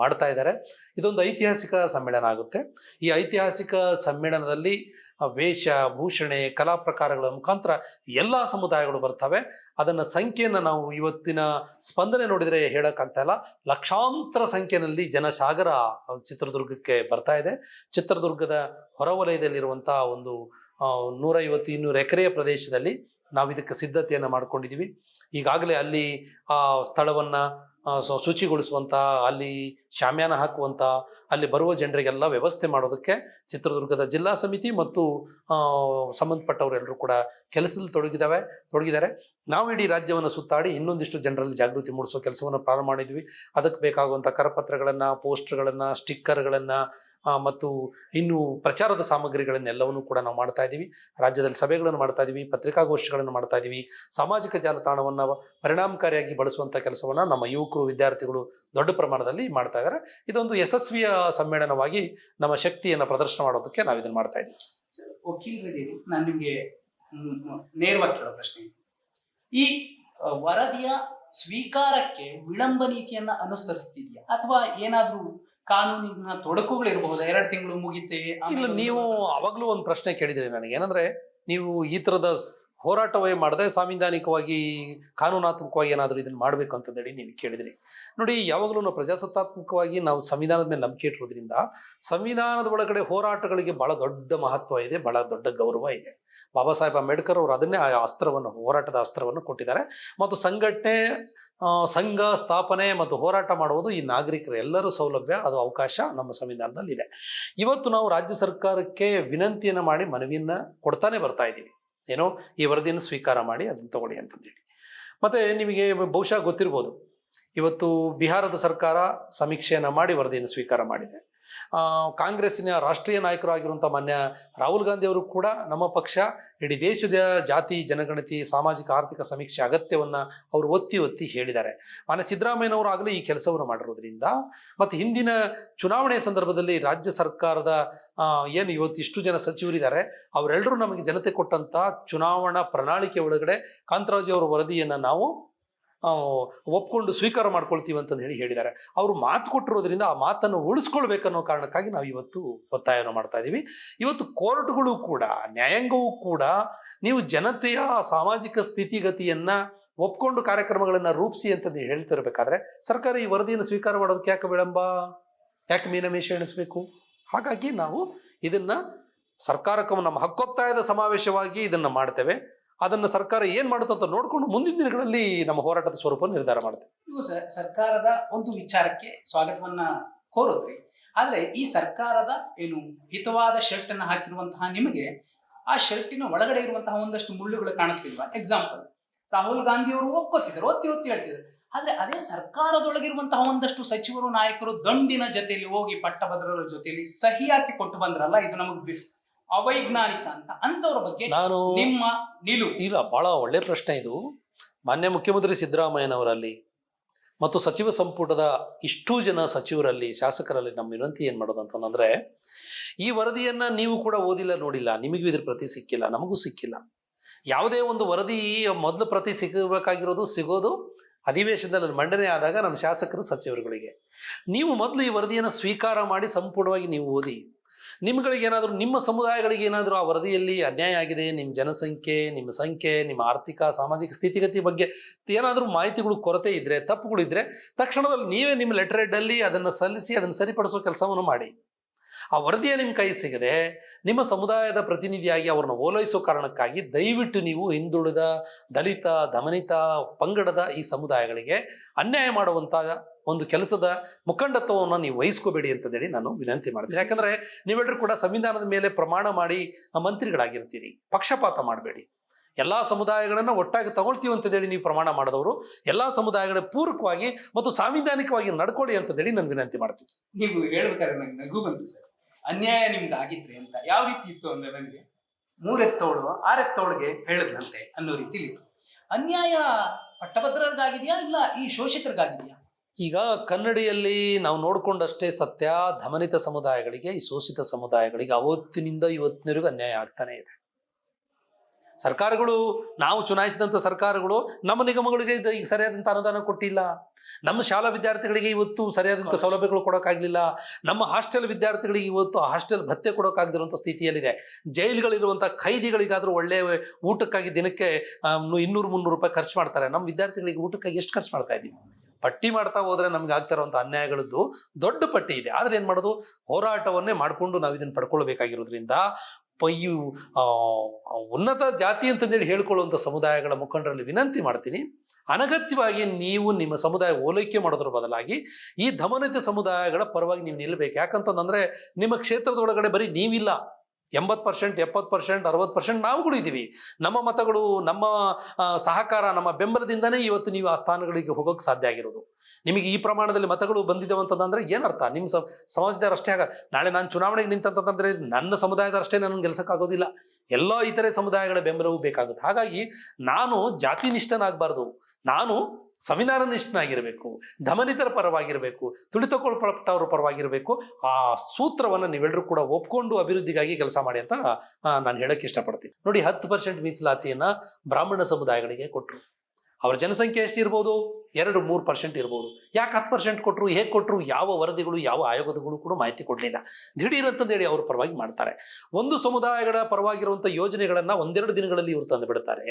ಮಾಡ್ತಾ ಇದ್ದಾರೆ. ಇದೊಂದು ಐತಿಹಾಸಿಕ ಸಮ್ಮೇಳನ ಆಗುತ್ತೆ. ಈ ಐತಿಹಾಸಿಕ ಸಮ್ಮೇಳನದಲ್ಲಿ ವೇಷ, ಭೂಷಣೆ, ಕಲಾ ಪ್ರಕಾರಗಳ ಮುಖಾಂತರ ಎಲ್ಲ ಸಮುದಾಯಗಳು ಬರ್ತವೆ. ಅದನ್ನ ಸಂಖ್ಯೆಯನ್ನು ನಾವು ಇವತ್ತಿನ ಸ್ಪಂದನೆ ನೋಡಿದರೆ ಹೇಳೋಕ್ಕಂತಲ್ಲ ಲಕ್ಷಾಂತರ ಸಂಖ್ಯೆಯಲ್ಲಿ ಜನಸಾಗರ ಚಿತ್ರದುರ್ಗಕ್ಕೆ ಬರ್ತಾ ಇದೆ. ಚಿತ್ರದುರ್ಗದ ಹೊರವಲಯದಲ್ಲಿರುವಂಥ ಒಂದು ನೂರೈವತ್ತು ಇನ್ನೂರು ಎಕರೆಯ ಪ್ರದೇಶದಲ್ಲಿ ನಾವು ಇದಕ್ಕೆ ಸಿದ್ಧತೆಯನ್ನು ಮಾಡ್ಕೊಂಡಿದ್ದೀವಿ ಈಗಾಗಲೇ ಅಲ್ಲಿ ಆ ಸ್ಥಳವನ್ನ ಆ, ಶು- ಅಲ್ಲಿ ಶಾಮ್ಯಾನ ಹಾಕುವಂಥ ಅಲ್ಲಿ ಬರುವ ಜನರಿಗೆಲ್ಲ ವ್ಯವಸ್ಥೆ ಮಾಡೋದಕ್ಕೆ ಚಿತ್ರದುರ್ಗದ ಜಿಲ್ಲಾ ಸಮಿತಿ ಮತ್ತು ಸಂಬಂಧಪಟ್ಟವರೆಲ್ಲರೂ ಕೂಡ ಕೆಲಸದಲ್ಲಿ ತೊಡಗಿದಾವೆ ತೊಡಗಿದ್ದಾರೆ. ನಾವು ಇಡೀ ರಾಜ್ಯವನ್ನು ಸುತ್ತಾಡಿ ಇನ್ನೊಂದಿಷ್ಟು ಜನರಲ್ಲಿ ಜಾಗೃತಿ ಮೂಡಿಸೋ ಕೆಲಸವನ್ನು ಪ್ರಾರಂಭ ಮಾಡಿದ್ವಿ. ಅದಕ್ಕೆ ಬೇಕಾಗುವಂಥ ಕರಪತ್ರಗಳನ್ನು ಪೋಸ್ಟರ್ಗಳನ್ನು ಸ್ಟಿಕ್ಕರ್ಗಳನ್ನು ಮತ್ತು ಇನ್ನು ಪ್ರಚಾರದ ಸಾಮಗ್ರಿಗಳನ್ನೆಲ್ಲವನ್ನು ಕೂಡ ನಾವು ಮಾಡ್ತಾ ಇದ್ದೀವಿ. ರಾಜ್ಯದಲ್ಲಿ ಸಭೆಗಳನ್ನು ಮಾಡ್ತಾ ಇದ್ದೀವಿ, ಪತ್ರಿಕಾಗೋಷ್ಠಿಗಳನ್ನು ಮಾಡ್ತಾ ಇದ್ದೀವಿ. ಸಾಮಾಜಿಕ ಜಾಲತಾಣವನ್ನು ಪರಿಣಾಮಕಾರಿಯಾಗಿ ಬಳಸುವಂಥ ಕೆಲಸವನ್ನು ನಮ್ಮ ಯುವಕರು, ವಿದ್ಯಾರ್ಥಿಗಳು ದೊಡ್ಡ ಪ್ರಮಾಣದಲ್ಲಿ ಮಾಡ್ತಾ ಇದ್ದಾರೆ. ಇದೊಂದು ಯಶಸ್ವಿಯ ಸಮ್ಮೇಳನವಾಗಿ ನಮ್ಮ ಶಕ್ತಿಯನ್ನು ಪ್ರದರ್ಶನ ಮಾಡೋದಕ್ಕೆ ನಾವು ಇದನ್ನು ಮಾಡ್ತಾ ಇದ್ದೀವಿ. ನಾನು ನಿಮಗೆ ನೇರವಾಗಿ ಕೇಳೋ ಪ್ರಶ್ನೆ. ಈ ವರದಿಯ ಸ್ವೀಕಾರಕ್ಕೆ ವಿಳಂಬ ನೀತಿಯನ್ನ ಅನುಸರಿಸ್ತಿದ್ಯಾ? ಅಥವಾ ಏನಾದ್ರೂ ಕಾನೂನಿನ ತೊಡಕುಗಳಿರಬಹುದಾ ಎರಡು ತಿಂಗಳು ಮುಗಿತೆ ಇಲ್ಲ ನೀವು ಅವಾಗಲೂ ಒಂದು ಪ್ರಶ್ನೆ ಕೇಳಿದ್ರಿ ನನಗೆ. ಏನಂದ್ರೆ ನೀವು ಈ ತರದ ಹೋರಾಟವೇ ಮಾಡದೆ ಸಾಂವಿಧಾನಿಕವಾಗಿ ಕಾನೂನಾತ್ಮಕವಾಗಿ ಏನಾದರೂ ಇದನ್ನ ಮಾಡಬೇಕು ಅಂತಂದೇಳಿ ನೀವು ಕೇಳಿದ್ರಿ. ನೋಡಿ ಯಾವಾಗಲೂ ನಾವು ಪ್ರಜಾಸತ್ತಾತ್ಮಕವಾಗಿ ನಾವು ಸಂವಿಧಾನದ ಮೇಲೆ ನಂಬಿಕೆ ಇಟ್ಟಿರೋದ್ರಿಂದ ಸಂವಿಧಾನದ ಒಳಗಡೆ ಹೋರಾಟಗಳಿಗೆ ಬಹಳ ದೊಡ್ಡ ಮಹತ್ವ ಇದೆ ಬಹಳ ದೊಡ್ಡ ಗೌರವ ಇದೆ. ಬಾಬಾ ಸಾಹೇಬ್ ಅಂಬೇಡ್ಕರ್ ಅವರು ಅದನ್ನೇ ಆ ಅಸ್ತ್ರವನ್ನು ಹೋರಾಟದ ಅಸ್ತ್ರವನ್ನು ಕೊಟ್ಟಿದ್ದಾರೆ. ಮತ್ತು ಸಂಘಟನೆ ಸಂಘ ಸ್ಥಾಪನೆ ಮತ್ತು ಹೋರಾಟ ಮಾಡುವುದು ಈ ನಾಗರಿಕರ ಎಲ್ಲರೂ ಸೌಲಭ್ಯ, ಅದು ಅವಕಾಶ ನಮ್ಮ ಸಂವಿಧಾನದಲ್ಲಿ ಇದೆ ಇವತ್ತು ನಾವು ರಾಜ್ಯ ಸರ್ಕಾರಕ್ಕೆ ವಿನಂತಿಯನ್ನು ಮಾಡಿ ಮನವಿಯನ್ನ ಕೊಡ್ತಾನೆ ಬರ್ತಾ ಇದ್ದೀವಿ. ಏನೋ ಈ ವರದಿಯನ್ನು ಸ್ವೀಕಾರ ಮಾಡಿ ಅದನ್ನು ತಗೊಳ್ಳಿ ಅಂತಂದೇಳಿ ಮತ್ತೆ ನಿಮಗೆ ಬಹುಶಃ ಗೊತ್ತಿರ್ಬೋದು, ಇವತ್ತು ಬಿಹಾರದ ಸರ್ಕಾರ ಸಮೀಕ್ಷೆಯನ್ನು ಮಾಡಿ ವರದಿಯನ್ನು ಸ್ವೀಕಾರ ಮಾಡಿದೆ. ಕಾಂಗ್ರೆಸ್ಸಿನ ರಾಷ್ಟ್ರೀಯ ನಾಯಕರಾಗಿರುವಂಥ ಮಾನ್ಯ ರಾಹುಲ್ ಗಾಂಧಿ ಅವರು ಕೂಡ ನಮ್ಮ ಪಕ್ಷ, ಇಡೀ ದೇಶದ ಜಾತಿ, ಜನಗಣತಿ, ಸಾಮಾಜಿಕ, ಆರ್ಥಿಕ ಸಮೀಕ್ಷೆ ಅಗತ್ಯವನ್ನು ಅವರು ಒತ್ತಿ ಒತ್ತಿ ಹೇಳಿದ್ದಾರೆ. ಮಾನ್ಯ ಸಿದ್ದರಾಮಯ್ಯನವರು ಆಗಲೇ ಈ ಕೆಲಸವನ್ನು ಮಾಡಿರೋದ್ರಿಂದ ಮತ್ತು ಹಿಂದಿನ ಚುನಾವಣೆಯ ಸಂದರ್ಭದಲ್ಲಿ ರಾಜ್ಯ ಸರ್ಕಾರದ ಏನು ಇವತ್ತು ಇಷ್ಟು ಜನ ಸಚಿವರಿದ್ದಾರೆ ಅವರೆಲ್ಲರೂ ನಮಗೆ ಜನತೆ ಕೊಟ್ಟಂತ ಚುನಾವಣಾ ಪ್ರಣಾಳಿಕೆ ಒಳಗಡೆ ಕಾಂತರಾಜ್ ಅವರ ವರದಿಯನ್ನು ನಾವು ಒಪ್ಕೊಂಡು ಸ್ವೀಕಾರ ಮಾಡ್ಕೊಳ್ತೀವಿ ಅಂತಂದು ಹೇಳಿ ಹೇಳಿದ್ದಾರೆ. ಅವರು ಮಾತು ಕೊಟ್ಟಿರೋದ್ರಿಂದ ಆ ಮಾತನ್ನು ಉಳಿಸ್ಕೊಳ್ಬೇಕನ್ನೋ ಕಾರಣಕ್ಕಾಗಿ ನಾವು ಇವತ್ತು ಒತ್ತಾಯವನ್ನು ಮಾಡ್ತಾ ಇದ್ದೀವಿ ಇವತ್ತು ಕೋರ್ಟ್ಗಳು ಕೂಡ, ನ್ಯಾಯಾಂಗವೂ ಕೂಡ ನೀವು ಜನತೆಯ ಸಾಮಾಜಿಕ ಸ್ಥಿತಿಗತಿಯನ್ನು ಒಪ್ಕೊಂಡು ಕಾರ್ಯಕ್ರಮಗಳನ್ನು ರೂಪಿಸಿ ಅಂತ ನೀವು ಹೇಳ್ತಿರ್ಬೇಕಾದ್ರೆ ಸರ್ಕಾರ ಈ ವರದಿಯನ್ನು ಸ್ವೀಕಾರ ಮಾಡೋದಕ್ಕೆ ಯಾಕೆ ವಿಳಂಬ? ಯಾಕೆ ಮೀನಮೇಷ ಎಣಿಸ್ಬೇಕು? ಹಾಗಾಗಿ ನಾವು ಇದನ್ನ ಸರ್ಕಾರಕ್ಕೆ ನಮ್ಮ ಹಕ್ಕೊತ್ತಾಯದ ಸಮಾವೇಶವಾಗಿ ಇದನ್ನ ಮಾಡ್ತೇವೆ. ಅದನ್ನ ಸರ್ಕಾರ ಏನ್ ಮಾಡುತ್ತೆ ಅಂತ ನೋಡ್ಕೊಂಡು ಮುಂದಿನ ದಿನಗಳಲ್ಲಿ ನಮ್ಮ ಹೋರಾಟದ ಸ್ವರೂಪ ನಿರ್ಧಾರ ಮಾಡುತ್ತೆ. ಇವು ಸರ್ಕಾರದ ಒಂದು ವಿಚಾರಕ್ಕೆ ಸ್ವಾಗತವನ್ನ ಕೋರಿದ್ರಿ. ಆದ್ರೆ ಈ ಸರ್ಕಾರದ ಏನು ಹಿತವಾದ ಶರ್ಟ್ ಅನ್ನ ಹಾಕಿರುವಂತಹ ನಿಮಗೆ ಆ ಶರ್ಟಿನ ಒಳಗಡೆ ಇರುವಂತಹ ಒಂದಷ್ಟು ಮುಳ್ಳುಗಳು ಕಾಣಿಸ್ಲಿಲ್ವಾ? ಎಕ್ಸಾಂಪಲ್ ರಾಹುಲ್ ಗಾಂಧಿ ಅವರು ಒಪ್ಕೋತಿದ್ರು ಒತ್ತಿ ಒತ್ತಿ ಹೇಳ್ತಿದ್ರು. ಆದ್ರೆ ಅದೇ ಸರ್ಕಾರದೊಳಗಿರುವಂತಹ ಒಂದಷ್ಟು ಸಚಿವರು ನಾಯಕರು ದಂಡಿನ ಜೊತೆಯಲ್ಲಿ ಹೋಗಿ ಪಟ್ಟಭದ್ರರ ಜೊತೆಯಲ್ಲಿ ಸಹಿ ಹಾಕಿ ಕೊಟ್ಟು ಬಂದ್ರಲ್ಲ, ಇದು ನಮಗೆ ಅವೈಜ್ಞಾನಿಕ ಅಂತ ಅಂತವ್ರ ಬಗ್ಗೆ ನಾನು ನಿಮ್ಮ ನಿಲುವು. ಇಲ್ಲ ಬಹಳ ಒಳ್ಳೆ ಪ್ರಶ್ನೆ ಇದು. ಮಾನ್ಯ ಮುಖ್ಯಮಂತ್ರಿ ಸಿದ್ದರಾಮಯ್ಯನವರಲ್ಲಿ ಮತ್ತು ಸಚಿವ ಸಂಪುಟದ ಇಷ್ಟು ಜನ ಸಚಿವರಲ್ಲಿ ಶಾಸಕರಲ್ಲಿ ನಮ್ಮ ವಿನಂತಿ ಏನು ಮಾಡೋದು ಅಂತಂದ್ರೆ ಈ ವರದಿಯನ್ನ ನೀವು ಕೂಡ ಓದಿಲ್ಲ ನೋಡಿಲ್ಲ. ನಿಮಗೂ ಇದ್ರ ಪ್ರತಿ ಸಿಕ್ಕಿಲ್ಲ ನಮಗೂ ಸಿಕ್ಕಿಲ್ಲ. ಯಾವುದೇ ಒಂದು ವರದಿ ಮೊದಲು ಪ್ರತಿ ಸಿಗಬೇಕಾಗಿರೋದು ಸಿಗೋದು ಅಧಿವೇಶನದಲ್ಲಿ ಮಂಡನೆ ಆದಾಗ ನಮ್ಮ ಶಾಸಕರು ಸಚಿವರುಗಳಿಗೆ. ನೀವು ಮೊದಲು ಈ ವರದಿಯನ್ನು ಸ್ವೀಕಾರ ಮಾಡಿ ಸಂಪೂರ್ಣವಾಗಿ ನೀವು ಓದಿ. ನಿಮ್ಗಳಿಗೆ ಏನಾದರೂ ನಿಮ್ಮ ಸಮುದಾಯಗಳಿಗೆ ಏನಾದರೂ ಆ ವರದಿಯಲ್ಲಿ ಅನ್ಯಾಯ ಆಗಿದೆ? ನಿಮ್ಮ ಜನಸಂಖ್ಯೆ ನಿಮ್ಮ ಸಂಖ್ಯೆ, ನಿಮ್ಮ ಆರ್ಥಿಕ, ಸಾಮಾಜಿಕ ಸ್ಥಿತಿಗತಿ ಬಗ್ಗೆ ಏನಾದರೂ ಮಾಹಿತಿಗಳು, ಕೊರತೆ ಇದ್ದರೆ ತಪ್ಪುಗಳಿದ್ರೆ ತಕ್ಷಣದಲ್ಲಿ ನೀವೇ ನಿಮ್ಮ ಲೆಟರ್ ಹೆಡ್ಡಲ್ಲಿ ಅದನ್ನು ಸಲ್ಲಿಸಿ, ಅದನ್ನು ಸರಿಪಡಿಸೋ ಕೆಲಸವನ್ನು ಮಾಡಿ. ಆ ವರದಿಯ ನಿಮ್ಮ ಕೈ ಸಿಗದೆ, ನಿಮ್ಮ ಸಮುದಾಯದ ಪ್ರತಿನಿಧಿಯಾಗಿ ಅವ್ರನ್ನ ಓಲೈಸೋ ಕಾರಣಕ್ಕಾಗಿ ದಯವಿಟ್ಟು ನೀವು ಹಿಂದುಳಿದ, ದಲಿತ, ದಮನಿತ, ಪಂಗಡದ ಈ ಸಮುದಾಯಗಳಿಗೆ ಅನ್ಯಾಯ ಮಾಡುವಂತ ಒಂದು ಕೆಲಸದ ಮುಖಂಡತ್ವವನ್ನು ನೀವು ವಹಿಸ್ಕೋಬೇಡಿ ಅಂತೇಳಿ ನಾನು ವಿನಂತಿ ಮಾಡ್ತೀನಿ. ಯಾಕಂದ್ರೆ ನೀವೆಲ್ಲರೂ ಕೂಡ ಸಂವಿಧಾನದ ಮೇಲೆ ಪ್ರಮಾಣ ಮಾಡಿ ಮಂತ್ರಿಗಳಾಗಿರ್ತೀರಿ. ಪಕ್ಷಪಾತ ಮಾಡಬೇಡಿ. ಎಲ್ಲಾ ಸಮುದಾಯಗಳನ್ನ ಒಟ್ಟಾಗಿ ತಗೊಳ್ತೀವಿ ಅಂತೇಳಿ ನೀವು ಪ್ರಮಾಣ ಮಾಡಿದವರು. ಎಲ್ಲಾ ಸಮುದಾಯಗಳ ಪೂರಕವಾಗಿ ಮತ್ತು ಸಾಂವಿಧಾನಿಕವಾಗಿ ನಡ್ಕೊಳ್ಳಿ ಅಂತೇಳಿ ನಾನು ವಿನಂತಿ ಮಾಡ್ತೀನಿ. ನೀವು ಹೇಳ್ಬೇಕಾದ್ರೆ ನನಗೆ ನಗು ಬಂತು ಸರ್. ಅನ್ಯಾಯ ನಿಮ್ಗೆ ಆಗಿದ್ರೆ ಅಂತ ಯಾವ ರೀತಿ ಇತ್ತು ಅಂದ್ರೆ ನನಗೆ? ಮೂರೆತ್ತೋಳು, ಆರೆತ್ತೋಳಿಗೆ ಹೇಳಿದ್ರಂತೆ ಅನ್ನೋ ರೀತಿ ಅನ್ಯಾಯ ಪಟ್ಟಭದ್ರರಿಗಾಗಿದೆಯಾ ಇಲ್ಲ ಈ ಶೋಷಿತರಿಗಾಗಿದೆಯಾ ಈಗ ಕನ್ನಡಿಯಲ್ಲಿ ನಾವು ನೋಡಿಕೊಂಡಷ್ಟೇ ಸತ್ಯ ಧಮನಿತ ಸಮುದಾಯಗಳಿಗೆ ಈ ಶೋಷಿತ ಸಮುದಾಯಗಳಿಗೆ ಅವತ್ತಿನಿಂದ ಇವತ್ತಿನವರೆಗೂ ಅನ್ಯಾಯ ಆಗ್ತಾನೆ ಇದೆ. ಸರ್ಕಾರಗಳು ನಾವು ಚುನಾಯಿಸಿದಂಥ ಸರ್ಕಾರಗಳು ನಮ್ಮ ನಿಗಮಗಳಿಗೆ ಇದು ಈಗ ಸರಿಯಾದಂಥ ಅನುದಾನ ಕೊಟ್ಟಿಲ್ಲ. ನಮ್ಮ ಶಾಲಾ ವಿದ್ಯಾರ್ಥಿಗಳಿಗೆ ಇವತ್ತು ಸರಿಯಾದಂಥ ಸೌಲಭ್ಯಗಳು ಕೊಡೋಕ್ಕಾಗಲಿಲ್ಲ. ನಮ್ಮ ಹಾಸ್ಟೆಲ್ ವಿದ್ಯಾರ್ಥಿಗಳಿಗೆ ಇವತ್ತು ಹಾಸ್ಟೆಲ್ ಭತ್ಯೆ ಕೊಡೋಕ್ಕಾಗದಿರುವಂಥ ಸ್ಥಿತಿಯಲ್ಲಿದೆ. ಜೈಲುಗಳಿರುವಂಥ ಖೈದಿಗಳಿಗಾದರೂ ಒಳ್ಳೆಯ ಊಟಕ್ಕಾಗಿ ದಿನಕ್ಕೆ ಇನ್ನೂರು ಮುನ್ನೂರು ರೂಪಾಯಿ ಖರ್ಚು ಮಾಡ್ತಾರೆ. ನಮ್ಮ ವಿದ್ಯಾರ್ಥಿಗಳಿಗೆ ಊಟಕ್ಕಾಗಿ ಎಷ್ಟು ಖರ್ಚು ಮಾಡ್ತಾ ಇದ್ದೀವಿ? ಪಟ್ಟಿ ಮಾಡ್ತಾ ಹೋದ್ರೆ ನಮ್ಗೆ ಆಗ್ತಾ ಅನ್ಯಾಯಗಳದ್ದು ದೊಡ್ಡ ಪಟ್ಟಿ ಇದೆ. ಆದ್ರೆ ಏನ್ ಮಾಡೋದು? ಹೋರಾಟವನ್ನೇ ಮಾಡಿಕೊಂಡು ನಾವು ಇದನ್ನ ಪಡ್ಕೊಳ್ಬೇಕಾಗಿರೋದ್ರಿಂದ ಪಯ್ಯು ಆ, ಉನ್ನತ ಜಾತಿ ಅಂತಂದೇಳಿ ಹೇಳ್ಕೊಳ್ಳುವಂಥ ಸಮುದಾಯಗಳ ಮುಖಂಡರಲ್ಲಿ ವಿನಂತಿ ಮಾಡ್ತೀನಿ. ಅನಗತ್ಯವಾಗಿ ನೀವು ನಿಮ್ಮ ಸಮುದಾಯ ಓಲೈಕೆ ಮಾಡೋದ್ರ ಬದಲಾಗಿ ಈ ಧಮನಿತ ಸಮುದಾಯಗಳ ಪರವಾಗಿ ನೀವು ನಿಲ್ಲಬೇಕು ಯಾಕಂತಂದ್ರೆ ನಿಮ್ಮ ಕ್ಷೇತ್ರದ ಒಳಗಡೆ ಬರೀ ನೀವಿಲ್ಲ. ಎಂಬತ್ತು ಪರ್ಸೆಂಟ್ ಎಪ್ಪತ್ತು ಪರ್ಸೆಂಟ್ ಅರವತ್ತು ಪರ್ಸೆಂಟ್ ನಾವು ಕೂಡ ಇದ್ದೀವಿ. ನಮ್ಮ ಮತಗಳು, ನಮ್ಮ ಸಹಕಾರ, ನಮ್ಮ ಬೆಂಬಲದಿಂದನೇ ಇವತ್ತು ನೀವು ಆ ಸ್ಥಾನಗಳಿಗೆ ಹೋಗೋಕೆ ಸಾಧ್ಯ ಆಗಿರೋದು. ನಿಮಗೆ ಈ ಪ್ರಮಾಣದಲ್ಲಿ ಮತಗಳು ಬಂದಿದ್ದಾವಂತಂದ್ರೆ ಏನರ್ಥ? ನಿಮ್ಮ ಸಮಾಜದವ್ರು ಅಷ್ಟೇ ಆಗ, ನಾಳೆ ನಾನು ಚುನಾವಣೆಗೆ ನಿಂತಂತಂದ್ರೆ ನನ್ನ ಸಮುದಾಯದಷ್ಟೇ ನಾನು ಗೆಲ್ಸಕ್ಕಾಗೋದಿಲ್ಲ ಎಲ್ಲ ಇತರೆ ಸಮುದಾಯಗಳ ಬೆಂಬಲವೂ ಬೇಕಾಗುತ್ತೆ. ಹಾಗಾಗಿ ನಾನು ಜಾತಿ ನಿಷ್ಠನಾಗಬಾರ್ದು ನಾನು ಸಂವಿಧಾನ ನಿಷ್ಠನಾಗಿರಬೇಕು ಧಮನಿತರ ಪರವಾಗಿರಬೇಕು ತುಳಿತಗೊಳ್ಪಟ್ಟವ್ರ ಪರವಾಗಿರಬೇಕು, ಆ ಸೂತ್ರವನ್ನು ನೀವೆಲ್ಲರೂ ಕೂಡ ಒಪ್ಕೊಂಡು ಅಭಿವೃದ್ಧಿಗಾಗಿ ಕೆಲಸ ಮಾಡಿ ಅಂತ ನಾನು ಹೇಳಕ್ಕೆ ಇಷ್ಟಪಡ್ತೀನಿ. ನೋಡಿ ಹತ್ತು ಪರ್ಸೆಂಟ್ ಮೀಸಲಾತಿಯನ್ನ ಬ್ರಾಹ್ಮಣ ಸಮುದಾಯಗಳಿಗೆ ಕೊಟ್ಟರು ಅವರ ಜನಸಂಖ್ಯೆ ಎಷ್ಟಿರ್ಬೋದು? ಎರಡು ಮೂರು ಪರ್ಸೆಂಟ್ ಇರ್ಬೋದು. ಯಾಕೆ ಹತ್ತು ಪರ್ಸೆಂಟ್ ಕೊಟ್ಟರು ಹೇಗೆ ಕೊಟ್ಟರು ಯಾವ ವರದಿಗಳು, ಯಾವ ಆಯೋಗಗಳು ಕೂಡ ಮಾಹಿತಿ ಕೊಡಲಿಲ್ಲ. ದಿಢೀರ್ ಅಂತಂದೇಳಿ ಅವ್ರ ಪರವಾಗಿ ಮಾಡ್ತಾರೆ. ಒಂದು ಸಮುದಾಯಗಳ ಪರವಾಗಿರುವಂಥ ಯೋಜನೆಗಳನ್ನ ಒಂದೆರಡು ದಿನಗಳಲ್ಲಿ ಇವರು ತಂದು ಬಿಡ್ತಾರೆ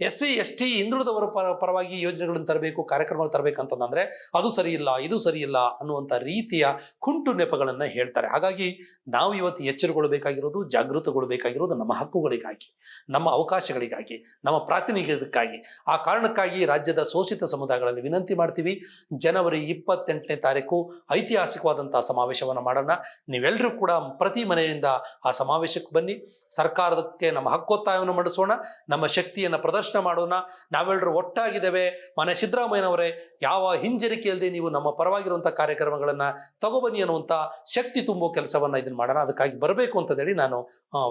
ಎಸ್ ಸಿ ಎಸ್ ಟಿ ಹಿಂದುಳಿದವರ ಪರ, ಪರವಾಗಿ ಯೋಜನೆಗಳನ್ನು ತರಬೇಕು ಕಾರ್ಯಕ್ರಮಗಳು ತರಬೇಕು ಅಂತಂದ್ರೆ ಅದು ಸರಿ ಇಲ್ಲ, ಇದು ಸರಿ ಇಲ್ಲ ಅನ್ನುವಂಥ ರೀತಿಯ ಕುಂಟು ನೆಪಗಳನ್ನ ಹೇಳ್ತಾರೆ. ಹಾಗಾಗಿ ನಾವು ಇವತ್ತು ಎಚ್ಚರಗೊಳ್ಳಬೇಕಾಗಿರೋದು ಜಾಗೃತಗೊಳ್ಳಬೇಕಾಗಿರೋದು ನಮ್ಮ ಹಕ್ಕುಗಳಿಗಾಗಿ, ನಮ್ಮ ಅವಕಾಶಗಳಿಗಾಗಿ, ನಮ್ಮ ಪ್ರಾತಿನಿಧ್ಯಕ್ಕಾಗಿ ಆ ಕಾರಣಕ್ಕಾಗಿ ರಾಜ್ಯದ ಶೋಷಿತ ಸಮುದಾಯಗಳಲ್ಲಿ ವಿನಂತಿ ಮಾಡ್ತೀವಿ. ಜನವರಿ ಇಪ್ಪತ್ತೆಂಟನೇ ತಾರೀಕು ಐತಿಹಾಸಿಕವಾದಂತಹ ಸಮಾವೇಶವನ್ನು ಮಾಡೋಣ. ನೀವೆಲ್ಲರೂ ಕೂಡ ಪ್ರತಿ ಮನೆಯಿಂದ ಆ ಸಮಾವೇಶಕ್ಕೆ ಬನ್ನಿ. ಸರ್ಕಾರಕ್ಕೆ ನಮ್ಮ ಹಕ್ಕೊತ್ತಾಯವನ್ನು ಮಂಡಿಸೋಣ. ನಮ್ಮ ಶಕ್ತಿಯನ್ನು ಪ್ರದರ್ಶನ ಮಾಡೋಣ. ನಾವೆಲ್ಲರೂ ಒಟ್ಟಾಗಿದ್ದೇವೆ. ಮನೆ ಸಿದ್ದರಾಮಯ್ಯನವರೇ, ಯಾವ ಹಿಂಜರಿಕೆ ಇಲ್ಲದೆ ನೀವು ನಮ್ಮ ಪರವಾಗಿರುವಂಥ ಕಾರ್ಯಕ್ರಮಗಳನ್ನ ತಗೋಬನ್ನಿ ಅನ್ನುವಂಥ ಶಕ್ತಿ ತುಂಬೋ ಕೆಲಸವನ್ನ ಇದನ್ನು ಮಾಡೋಣ. ಅದಕ್ಕಾಗಿ ಬರಬೇಕು ಅಂತೇಳಿ ನಾನು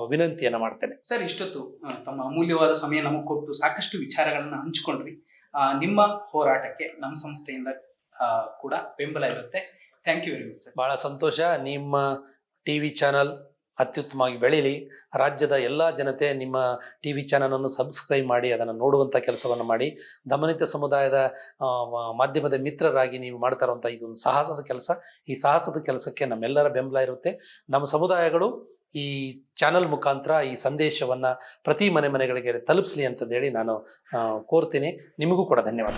ವಿನಂತಿಯನ್ನು ಮಾಡ್ತೇನೆ. ಸರ್, ಇಷ್ಟೊತ್ತು ತಮ್ಮ ಅಮೂಲ್ಯವಾದ ಸಮಯ ನಮಗೆ ಕೊಟ್ಟು ಸಾಕಷ್ಟು ವಿಚಾರಗಳನ್ನ ಹಂಚಿಕೊಂಡ್ರಿ. ನಿಮ್ಮ ಹೋರಾಟಕ್ಕೆ ನಮ್ಮ ಸಂಸ್ಥೆಯಿಂದ ಕೂಡ ಬೆಂಬಲ ಇರುತ್ತೆ. Thank you very much sir ಬಹಳ ಸಂತೋಷ. ನಿಮ್ಮ ಟಿವಿ ಚಾನಲ್ ಅತ್ಯುತ್ತಮವಾಗಿ ಬೆಳೀಲಿ. ರಾಜ್ಯದ ಎಲ್ಲ ಜನತೆ ನಿಮ್ಮ ಟಿ ವಿ ಚಾನಲನ್ನು ಸಬ್ಸ್ಕ್ರೈಬ್ ಮಾಡಿ, ಅದನ್ನು ನೋಡುವಂಥ ಕೆಲಸವನ್ನು ಮಾಡಿ. ದಮನಿತ ಸಮುದಾಯದ ಮಾಧ್ಯಮದ ಮಿತ್ರರಾಗಿ ನೀವು ಮಾಡ್ತಾ ಇರುವಂಥ ಇದೊಂದು ಸಾಹಸದ ಕೆಲಸ. ಈ ಸಾಹಸದ ಕೆಲಸಕ್ಕೆ ನಮ್ಮೆಲ್ಲರ ಬೆಂಬಲ ಇರುತ್ತೆ. ನಮ್ಮ ಸಮುದಾಯಗಳು ಈ ಚಾನಲ್ ಮುಖಾಂತರ ಈ ಸಂದೇಶವನ್ನು ಪ್ರತಿ ಮನೆ ಮನೆಗಳಿಗೆ ತಲುಪಿಸ್ಲಿ ಅಂತಂದೇಳಿ ನಾನು ಕೋರ್ತೀನಿ. ನಿಮಗೂ ಕೂಡ ಧನ್ಯವಾದ